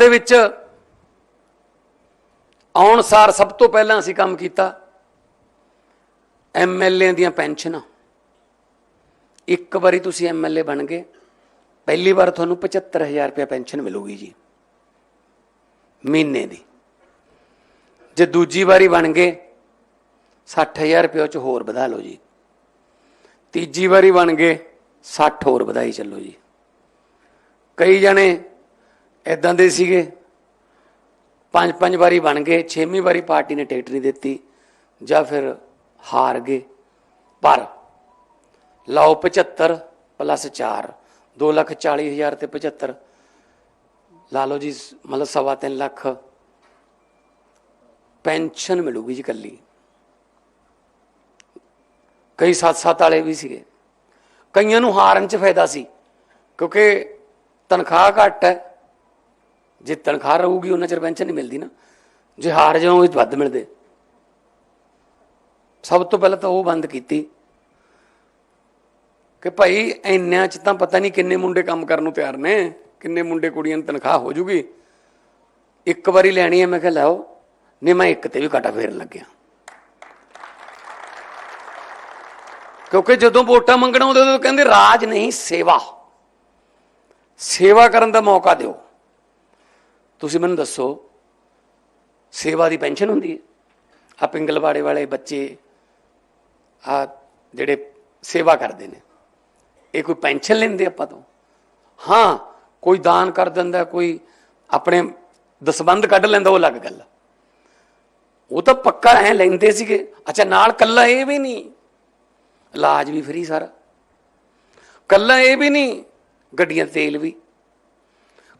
ਦੇ ਵਿੱਚ ਆਉਣ ਸਾਰ ਸਭ ਤੋਂ ਪਹਿਲਾਂ ਅਸੀਂ ਕੰਮ ਕੀਤਾ ਐਮਐਲਏ ਦੀਆਂ ਪੈਨਸ਼ਨਾਂ। ਇੱਕ ਵਾਰੀ ਤੁਸੀਂ ਐਮਐਲਏ ਬਣ ਗਏ, ਪਹਿਲੀ ਵਾਰ ਤੁਹਾਨੂੰ 75000 ਰੁਪਏ ਪੈਨਸ਼ਨ ਮਿਲੂਗੀ ਜੀ, ਮਹੀਨੇ ਦੀ। ਜੇ ਦੂਜੀ ਵਾਰੀ ਬਣ ਗਏ 60000 ਰੁਪਏ ਉਹ ਚ ਹੋਰ ਵਧਾ ਲਓ ਜੀ। ਤੀਜੀ ਵਾਰੀ ਬਣ ਗਏ 60 ਹੋਰ ਵਧਾਈ ਚੱਲੋ ਜੀ। ਕਈ ਜਣੇ ਇਦਾਂ ਦੇ ਸੀਗੇ। ਪੰਜ ਪੰਜ ਵਾਰੀ ਬਣ ਗਏ, ਛੇਵੀਂ ਵਾਰੀ ਪਾਰਟੀ ਨੇ ਟਿਕਟ ਨਹੀਂ ਦਿੱਤੀ, ਜਾਂ ਫਿਰ ਹਾਰ ਗਏ। ਪਰ ਲਾਓ 75 ਪਲੱਸ 4 2 ਲੱਖ 40 ਹਜ਼ਾਰ ਤੇ 75 ਲਾ ਲਓ ਜੀ, ਮਤਲਬ ਸਵਾ ਤਿੰਨ ਲੱਖ। ਪੈਨਸ਼ਨ ਮਿਲੂਗੀ ਜੀ ਕੱਲੀ ਕਈ ਸੱਤ ਸੱਤ ਵਾਲੇ ਵੀ ਸੀਗੇ। ਕਈਆਂ ਨੂੰ ਹਾਰਨ 'ਚ ਫਾਇਦਾ ਸੀ, ਕਿਉਂਕਿ ਤਨਖਾਹ ਘੱਟ ਹੈ। ਜੇ ਤਨਖਾਹ ਰਹੂਗੀ, ਉਹਨਾਂ ਚਿਰ ਪੈਨਸ਼ਨ ਨਹੀਂ ਮਿਲਦੀ ਨਾ। ਜੇ ਹਾਰ ਜਾਓ ਇਹ ਵੱਧ ਮਿਲਦੇ। ਸਭ ਤੋਂ ਪਹਿਲਾਂ ਤਾਂ ਉਹ ਬੰਦ ਕੀਤੀ। ਕਿ ਭਾਈ, ਇੰਨਿਆਂ ਚ ਤਾਂ ਪਤਾ ਨਹੀਂ ਕਿੰਨੇ ਮੁੰਡੇ ਕੰਮ ਕਰਨ ਨੂੰ ਤਿਆਰ ਨੇ, ਕਿੰਨੇ ਮੁੰਡੇ ਕੁੜੀਆਂ ਨੂੰ ਤਨਖਾਹ ਹੋ ਜੂਗੀ। ਇੱਕ ਵਾਰੀ ਲੈਣੀ ਹੈ, ਮੈਂ ਕਿਹਾ ਲਾਓ ਨਹੀਂ, ਮੈਂ ਇੱਕ ਤੇ ਵੀ ਕਾਟਾ ਫੇਰਨ ਲੱਗਿਆ। ਕਿਉਂਕਿ ਜਦੋਂ ਵੋਟਾਂ ਮੰਗਣਾ ਆਉਂਦੇ, ਉਦੋਂ ਕਹਿੰਦੇ, ਰਾਜ ਨਹੀਂ, ਸੇਵਾ। ਸੇਵਾ ਕਰਨ ਦਾ ਮੌਕਾ ਦਿਓ। ਤੁਸੀਂ ਮੈਨੂੰ ਦੱਸੋ, ਸੇਵਾ ਦੀ ਪੈਨਸ਼ਨ ਹੁੰਦੀ ਹੈ? ਆ ਪਿੰਗਲਵਾੜੇ ਵਾਲੇ ਬੱਚੇ ਆ ਜਿਹੜੇ ਸੇਵਾ ਕਰਦੇ ਨੇ, ਇਹ ਕੋਈ ਪੈਨਸ਼ਨ ਲੈਂਦੇ ਆਪਾਂ ਤੋਂ? ਹਾਂ, ਕੋਈ ਦਾਨ ਕਰ ਦਿੰਦਾ, ਕੋਈ ਆਪਣੇ ਦਸਬੰਦ ਕੱਢ ਲੈਂਦਾ, ਉਹ ਅਲੱਗ ਗੱਲ ਉਹ ਤਾਂ ਪੱਕਾ ਐ ਲੈਂਦੇ ਸੀਗੇ। ਅੱਛਾ, ਨਾਲ ਕੱਲਾ ਇਹ ਵੀ ਨਹੀਂ। ਇਲਾਜ ਵੀ ਫਰੀ ਸਾਰਾ। ਕੱਲਾ ਇਹ ਵੀ ਨਹੀਂ, ਗੱਡੀਆਂ ਤੇਲ ਵੀ।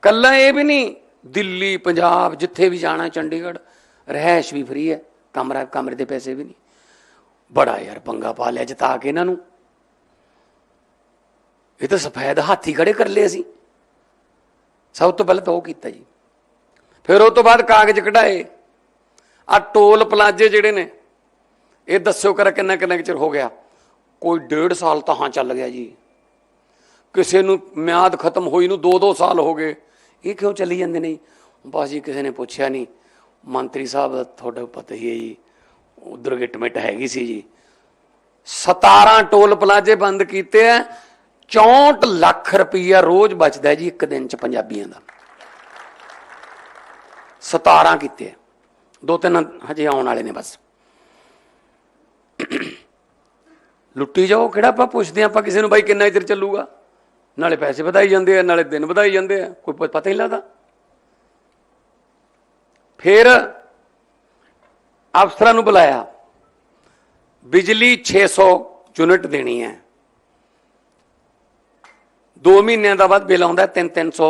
ਕੱਲਾ ਇਹ ਵੀ ਨਹੀਂ ਦਿੱਲੀ, ਪੰਜਾਬ, ਜਿੱਥੇ ਵੀ ਜਾਣਾ ਚੰਡੀਗੜ੍ਹ ਰਹਿائش ਵੀ ਫਰੀ ਹੈ। ਕਮਰਾ, ਕਮਰੇ ਦੇ ਪੈਸੇ ਵੀ ਨਹੀਂ। ਬੜਾ ਯਾਰ ਪੰਗਾ ਪਾ ਲਿਆ ਜਿਤਾ ਕੇ ਇਹਨਾਂ ਨੂੰ। ਇਹ ਤਾਂ ਸਫੈਦ ਹਾਥੀ ਖੜੇ ਕਰ ਲਏ ਅਸੀਂ। ਸਭ ਤੋਂ ਪਹਿਲਾਂ ਤਾਂ ਉਹ ਕੀਤਾ ਜੀ। ਫਿਰ ਉਹ ਤੋਂ ਬਾਅਦ ਕਾਗਜ਼ ਕਢਾਏ। ਆ ਟੋਲ ਪਲਾਜੇ ਜਿਹੜੇ ਨੇ, ਇਹ ਦੱਸੋ ਕਰ ਕਿੰਨਾ ਕਿੰਨਾ ਚਿਰ ਹੋ ਗਿਆ। ਕੋਈ ਡੇਢ ਸਾਲ ਤਾਂ ਹਾਂ ਚੱਲ ਗਿਆ ਜੀ। ਕਿਸੇ ਨੂੰ ਮਿਆਦ ਖਤਮ ਹੋਈ ਨੂੰ 2-2 ਸਾਲ ਹੋ ਗਏ। ਇਹ ਕਿਉਂ ਚੱਲੀ ਜਾਂਦੇ ਨੇ ਬਸ ਜੀ, ਕਿਸੇ ਨੇ ਪੁੱਛਿਆ ਨਹੀਂ। ਮੰਤਰੀ ਸਾਹਿਬ, ਤੁਹਾਡਾ ਪਤਾ ਹੀ ਹੈ ਜੀ, ਉਧਰ ਗਿਟਮਿਟ ਹੈਗੀ ਸੀ ਜੀ। 17 ਟੋਲ ਪਲਾਜੇ ਬੰਦ ਕੀਤੇ ਆ 64 ਲੱਖ ਰੁਪਈਆ ਰੋਜ਼ ਬਚਦਾ ਜੀ ਇੱਕ ਦਿਨ ਚ ਪੰਜਾਬੀਆਂ ਦਾ। 17 ਕੀਤੇ ਦੋ ਤਿੰਨ ਹਜੇ ਆਉਣ ਵਾਲੇ ਨੇ ਬਸ। ਲੁੱਟੀ ਜਾਓ, ਕਿਹੜਾ ਆਪਾਂ ਪੁੱਛਦੇ ਹਾਂ, ਆਪਾਂ ਕਿਸੇ ਨੂੰ ਬਾਈ ਕਿੰਨਾ ਚਿਰ ਚੱਲੂਗਾ? ਨਾਲੇ ਪੈਸੇ ਵਧਾਈ ਜਾਂਦੇ ਆ, ਨਾਲੇ ਦਿਨ ਵਧਾਈ ਜਾਂਦੇ ਆ, ਕੋਈ ਪਤਾ ਹੀ ਨਹੀਂ ਲੱਗਦਾ। ਫਿਰ ਅਫਸਰਾਂ ਨੂੰ ਬੁਲਾਇਆ, ਬਿਜਲੀ 600 ਯੂਨਿਟ ਦੇਣੀ ਹੈ। 2 ਮਹੀਨਿਆਂ ਦਾ ਬਾਅਦ ਬਿੱਲ ਆਉਂਦਾ 3-300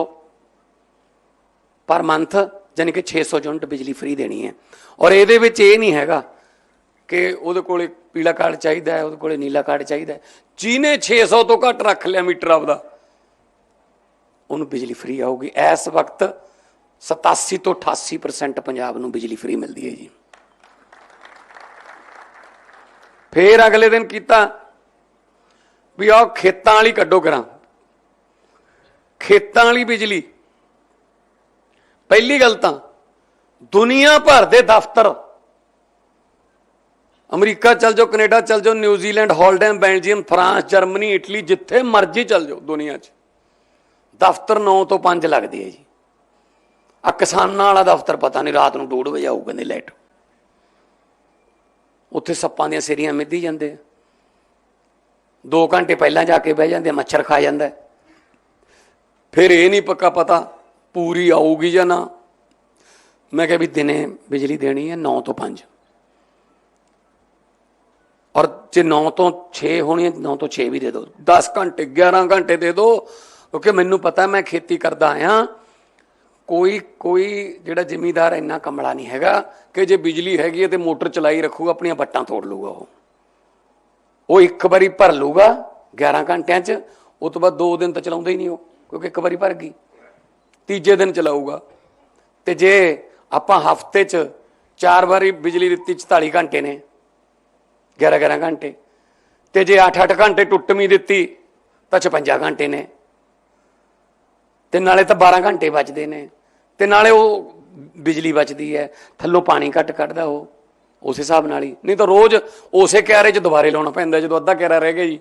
ਪਰ ਮੰਥ ਯਾਨੀ ਕਿ 600 ਯੂਨਿਟ ਬਿਜਲੀ ਫ੍ਰੀ ਦੇਣੀ ਹੈ। ਔਰ ਇਹਦੇ ਵਿੱਚ ਇਹ ਨਹੀਂ ਹੈਗਾ ਕਿ ਉਹਦੇ ਕੋਲੇ ਪੀਲਾ ਕਾਰਡ ਚਾਹੀਦਾ ਹੈ, ਉਹਦੇ ਕੋਲੇ ਨੀਲਾ ਕਾਰਡ ਚਾਹੀਦਾ ਹੈ। ਜਿਹਨੇ 600 ਤੋਂ ਘੱਟ ਰੱਖ ਲਿਆ ਮੀਟਰ ਆਪਦਾ ਉਹਨੂੰ ਬਿਜਲੀ ਫ੍ਰੀ ਆਊਗੀ। ਇਸ ਵਕਤ 87 ਤੋਂ 88% ਪੰਜਾਬ ਨੂੰ ਬਿਜਲੀ ਫ੍ਰੀ ਮਿਲਦੀ ਹੈ ਜੀ। ਫੇਰ ਅਗਲੇ ਦਿਨ ਕੀਤਾ ਵੀ ਆਹ ਖੇਤਾਂ ਵਾਲੀ ਕੱਢੋ ਕਰਾਂ ਖੇਤਾਂ ਵਾਲੀ ਬਿਜਲੀ। ਪਹਿਲੀ ਗੱਲ ਤਾਂ ਦੁਨੀਆ ਭਰ ਦੇ ਦਫ਼ਤਰ ਅਮਰੀਕਾ ਚੱਲ ਜਾਓ, ਕੈਨੇਡਾ ਚੱਲ ਜਾਓ, ਨਿਊਜ਼ੀਲੈਂਡ ਹਾਲਡੈਮ ਬੈਲਜੀਅਮ, ਫਰਾਂਸ, ਜਰਮਨੀ, ਇਟਲੀ, ਜਿੱਥੇ ਮਰਜ਼ੀ ਚੱਲ ਜਾਓ ਦੁਨੀਆ 'ਚ। ਦਫ਼ਤਰ 9 ਤੋਂ 5 ਲੱਗਦੇ ਹੈ ਜੀ। ਆ ਕਿਸਾਨਾਂ ਵਾਲਾ ਦਫ਼ਤਰ ਪਤਾ ਨਹੀਂ ਰਾਤ ਨੂੰ 2:00 ਵਜੇ ਆਊ, ਕਹਿੰਦੇ ਲਾਈਟ ਉੱਥੇ ਸੱਪਾਂ ਦੀਆਂ ਸਿਰੀਆਂ ਮਿੱਧੀ ਜਾਂਦੇ ਆ। 2 ਘੰਟੇ ਪਹਿਲਾਂ ਜਾ ਕੇ ਬਹਿ ਜਾਂਦੇ ਮੱਛਰ ਖਾ ਜਾਂਦਾ ਫਿਰ ਇਹ ਨਹੀਂ ਪੱਕਾ ਪਤਾ ਪੂਰੀ ਆਊਗੀ ਜਾਂ ਨਾ। ਮੈਂ ਕਿਹਾ ਵੀ ਦਿਨੇ ਬਿਜਲੀ ਦੇਣੀ ਹੈ 9 ਤੋਂ 5 ਔਰ ਜੇ 9 ਤੋਂ 6 ਹੋਣੀ ਹੈ 9 ਤੋਂ 6 ਵੀ ਦੇ ਦਿਓ 10 ਘੰਟੇ 11 ਘੰਟੇ ਦੇ ਦਿਓ ਕਿਉਂਕਿ ਮੈਨੂੰ ਪਤਾ ਮੈਂ ਖੇਤੀ ਕਰਦਾ ਆਇਆ, ਕੋਈ ਕੋਈ ਜਿਹੜਾ ਜ਼ਿਮੀਦਾਰ ਇੰਨਾ ਕਮਲਾ ਨਹੀਂ ਹੈਗਾ ਕਿ ਜੇ ਬਿਜਲੀ ਹੈਗੀ ਹੈ ਤੇ ਮੋਟਰ ਚਲਾਈ ਰੱਖੂਗਾ, ਆਪਣੀਆਂ ਬੱਟਾਂ ਤੋੜ ਲੂਗਾ ਉਹ। ਉਹ ਇੱਕ ਵਾਰੀ ਭਰ ਲੂਗਾ 11 ਘੰਟਿਆਂ 'ਚ ਉਸ ਤੋਂ ਬਾਅਦ 2 ਦਿਨ ਤਾਂ ਚਲਾਉਂਦਾ ਹੀ ਨਹੀਂ ਉਹ, ਕਿਉਂਕਿ ਇੱਕ ਵਾਰੀ ਭਰ ਗਈ। ਤੀਜੇ ਦਿਨ ਚਲਾਊਗਾ। ਤੇ ਜੇ ਆਪਾਂ ਹਫ਼ਤੇ 'ਚ ਚਾਰ ਵਾਰੀ ਬਿਜਲੀ ਦਿੱਤੀ 44 ਘੰਟੇ ਨੇ 11 11 ਘੰਟੇ। ਤੇ ਜੇ 8 8 ਘੰਟੇ ਟੁੱਟਵੀਂ ਦਿੱਤੀ, ਤਾਂ 56 ਘੰਟੇ ਨੇ। ਤੇ ਨਾਲੇ ਤਾਂ 12 ਘੰਟੇ ਬਚਦੇ ਨੇ। ਤੇ ਨਾਲੇ ਉਹ ਬਿਜਲੀ ਬਚਦੀ ਹੈ, ਥੱਲੋਂ ਪਾਣੀ ਘੱਟ ਕੱਢਦਾ ਉਹ, ਉਸ ਹਿਸਾਬ ਨਾਲ ਹੀ। ਨਹੀਂ ਤਾਂ ਰੋਜ਼ ਉਸੇ ਕਿਆਰੇ 'ਚ ਦੁਬਾਰੇ ਲਾਉਣਾ ਪੈਂਦਾ, ਜਦੋਂ ਅੱਧਾ ਕਿਆਰਾ ਰਹਿ ਗਿਆ ਜੀ।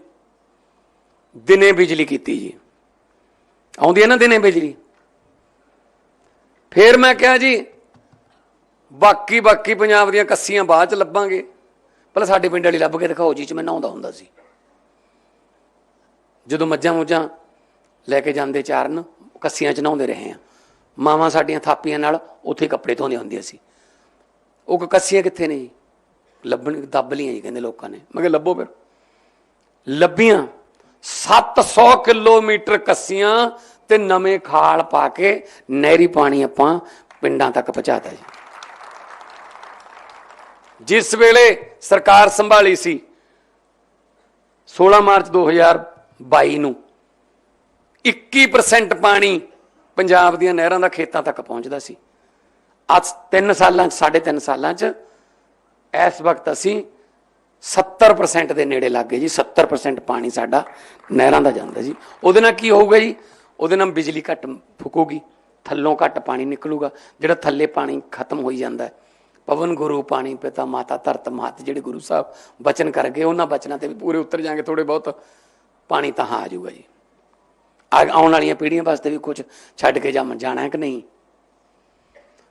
ਦਿਨੇ ਬਿਜਲੀ ਕੀਤੀ ਜੀ। ਆਉਂਦੀ ਹੈ ਨਾ ਦਿਨੇ ਬਿਜਲੀ? ਫੇਰ ਮੈਂ ਕਿਹਾ ਜੀ, ਬਾਕੀ ਬਾਕੀ ਪੰਜਾਬ ਦੀਆਂ ਕੱਸੀਆਂ ਬਾਅਦ ਚ ਲੱਭਾਂਗੇ। ਪਹਿਲਾਂ ਸਾਡੇ ਪਿੰਡ ਵਾਲੀ ਲੱਭ ਕੇ ਦਿਖਾਓ ਜੀ, ਚ ਮੈਂ ਨਹਾਉਂਦਾ ਹੁੰਦਾ ਸੀ। ਜਦੋਂ ਮੱਝਾਂ ਮੁੱਝਾਂ ਲੈ ਕੇ ਜਾਂਦੇ ਚਾਰਨ ਕੱਸੀਆਂ ਚ ਨਹਾਉਂਦੇ ਰਹੇ ਆ ਮਾਵਾਂ ਸਾਡੀਆਂ ਥਾਪੀਆਂ ਨਾਲ ਉੱਥੇ ਕੱਪੜੇ ਧੋਂਦੀਆਂ ਹੁੰਦੀਆਂ ਸੀ। ਉਹ ਕੱਸੀਆਂ ਕਿੱਥੇ ਨੇ ਜੀ? ਲੱਭਣ, ਦੱਬ ਲੀਆਂ ਜੀ ਕਹਿੰਦੇ ਲੋਕਾਂ ਨੇ। ਮੈਂ ਕਿਹਾ, ਲੱਭੋ ਫਿਰ। ਲੱਭੀਆਂ। 700 ਕਿਲੋਮੀਟਰ ਕੱਸੀਆਂ ਤੇ ਨਵੇਂ ਖਾਲ ਪਾ ਕੇ ਨਹਿਰੀ ਪਾਣੀ ਆਪਾਂ ਪਿੰਡਾਂ ਤੱਕ ਪਹੁੰਚਾਤਾ ਜੀ। ਜਿਸ ਵੇਲੇ ਸਰਕਾਰ ਸੰਭਾਲੀ ਸੀ 16 ਮਾਰਚ 2022 ਨੂੰ 21% ਪਾਣੀ ਪੰਜਾਬ ਦੀਆਂ ਨਹਿਰਾਂ ਦਾ ਖੇਤਾਂ ਤੱਕ ਪਹੁੰਚਦਾ ਸੀ। ਅੱਜ 3 ਸਾਲਾਂ ਚ 3.5 ਸਾਲਾਂ ਚ, ਇਸ ਵਕਤ ਅਸੀਂ 70% ਦੇ ਨੇੜੇ ਲੱਗ ਗਏ ਜੀ 70% ਪਾਣੀ ਸਾਡਾ ਨਹਿਰਾਂ ਦਾ ਜਾਂਦਾ ਜੀ। ਉਹਦੇ ਨਾਲ ਕੀ ਹੋਊਗਾ ਜੀ? ਉਹਦੇ ਨਾਲ ਬਿਜਲੀ ਘੱਟ ਫੁਕੂਗੀ, ਥੱਲੋਂ ਘੱਟ ਪਾਣੀ ਨਿਕਲੂਗਾ, ਜਿਹੜਾ ਥੱਲੇ ਪਾਣੀ ਖਤਮ ਹੋਈ ਜਾਂਦਾ ਹੈ। ਪਵਨ ਗੁਰੂ, ਪਾਣੀ ਪਿਤਾ, ਮਾਤਾ, ਧਰਤ ਮਾਤ ਜਿਹੜੇ ਗੁਰੂ ਸਾਹਿਬ ਬਚਨ ਕਰ ਗਏ, ਉਹਨਾਂ ਬਚਨਾਂ ਤੇ ਵੀ ਪੂਰੇ ਉਤਰ ਜਾਣਗੇ ਥੋੜੇ ਬਹੁਤ ਪਾਣੀ ਤਾਂ ਹਾਂ ਆ ਜਾਊਗਾ ਜੀ। ਆਉਣ ਵਾਲੀਆਂ ਪੀੜ੍ਹੀਆਂ ਵਾਸਤੇ ਵੀ ਕੁਝ ਛੱਡ ਕੇ ਜਾਮ ਜਾਣਾ ਹੈ ਕਿ ਨਹੀਂ?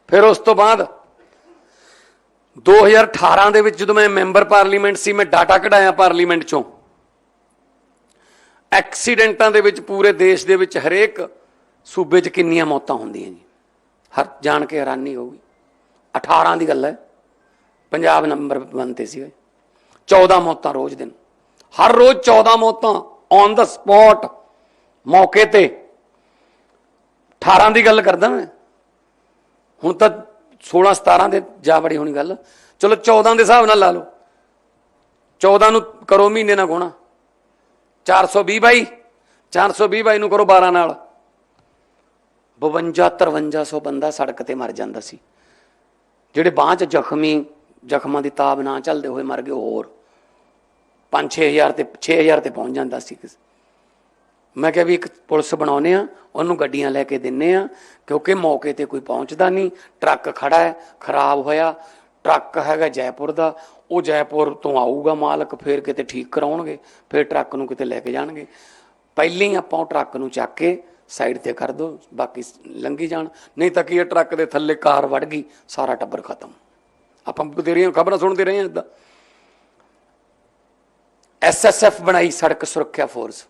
ਫਿਰ ਉਸ ਤੋਂ ਬਾਅਦ 2018 ਦੇ ਵਿੱਚ ਜਦੋਂ ਮੈਂ ਮੈਂਬਰ ਪਾਰਲੀਮੈਂਟ ਸੀ, ਮੈਂ ਡਾਟਾ ਕਢਾਇਆ ਪਾਰਲੀਮੈਂਟ ਚੋਂ। ਐਕਸੀਡੈਂਟਾਂ ਦੇ ਵਿੱਚ ਪੂਰੇ ਦੇਸ਼ ਦੇ ਵਿੱਚ ਹਰੇਕ ਸੂਬੇ 'ਚ ਕਿੰਨੀਆਂ ਮੌਤਾਂ ਹੁੰਦੀਆਂ ਜੀ? ਹਰ ਜਾਣ ਕੇ ਹੈਰਾਨੀ ਹੋਊਗੀ 18 ਦੀ ਗੱਲ ਹੈ। ਪੰਜਾਬ ਨੰਬਰ 1 ਤੇ ਸੀ 14 ਮੌਤਾਂ ਰੋਜ਼ ਦਿਨ। ਹਰ ਰੋਜ਼ 14 ਮੌਤਾਂ ਔਨ ਦਾ ਸਪੌਟ ਮੌਕੇ ਤੇ 18 ਦੀ ਗੱਲ ਕਰਦਾ ਮੈਂ। ਹੁਣ ਤਾਂ 16 17 ਦੇ ਜਾ ਬੜੀ ਹੋਣੀ ਗੱਲ। ਚਲੋ 14 ਦੇ ਹਿਸਾਬ ਨਾਲ ਲਾ ਲਓ। 14 ਨੂੰ ਕਰੋ ਮਹੀਨੇ ਨਾਲ ਗੁਣਾ। 420 ਬਾਈ। 420 ਬਾਈ ਨੂੰ ਕਰੋ 12 ਨਾਲ। 52 5300 ਬੰਦਾ ਸੜਕ ਤੇ ਮਰ ਜਾਂਦਾ ਸੀ। ਜਿਹੜੇ ਬਾਂਹ 'ਚ ਜ਼ਖਮੀ, ਜ਼ਖਮਾਂ ਦੀ ਤਾਬ ਨਾ ਚੱਲਦੇ ਹੋਏ ਮਰ ਗਏ ਹੋਰ। 5-6000 ਤੇ 6000 ਤੇ ਪਹੁੰਚ ਜਾਂਦਾ ਸੀ। ਮੈਂ ਕਿਹਾ ਵੀ ਇੱਕ ਪੁਲਿਸ ਬਣਾਉਨੇ ਆ ਉਹਨੂੰ ਗੱਡੀਆਂ ਲੈ ਕੇ ਦਿੰਨੇ ਆ ਕਿਉਂਕਿ ਮੌਕੇ ਤੇ ਕੋਈ ਪਹੁੰਚਦਾ ਨਹੀਂ, ਟਰੱਕ ਖੜਾ ਹੈ, ਖਰਾਬ ਹੋਇਆ, ਟਰੱਕ ਹੈਗਾ ਜੈਪੁਰ ਦਾ, ਉਹ ਜੈਪੁਰ ਤੋਂ ਆਊਗਾ ਮਾਲਕ, ਫੇਰ ਕਿਤੇ ਠੀਕ ਕਰਾਉਣਗੇ, ਫੇਰ ਟਰੱਕ ਨੂੰ ਕਿਤੇ ਲੈ ਕੇ ਜਾਣਗੇ। ਪਹਿਲਾਂ ਹੀ ਆਪਾਂ ਉਹ ਟਰੱਕ ਨੂੰ ਚੱਕ ਕੇ ਸਾਈਡ ਤੇ ਕਰ ਦੋ ਬਾਕੀ ਲੰਗੀ ਜਾਣ, ਨਹੀਂ ਤਾਂ ਕੀ ਇਹ ਟਰੱਕ ਦੇ ਥੱਲੇ ਕਾਰ ਵੜ ਗਈ, ਸਾਰਾ ਟੱਬਰ ਖਤਮ। ਆਪਾਂ ਬਥੇਰੀਆਂ ਖਬਰਾਂ ਸੁਣਦੇ ਰਹੇ ਹਾਂ ਇਦਾਂ ਐਸਐਸਐਫ ਬਣਾਈ ਸੜਕ ਸੁਰੱਖਿਆ ਫੋਰਸ।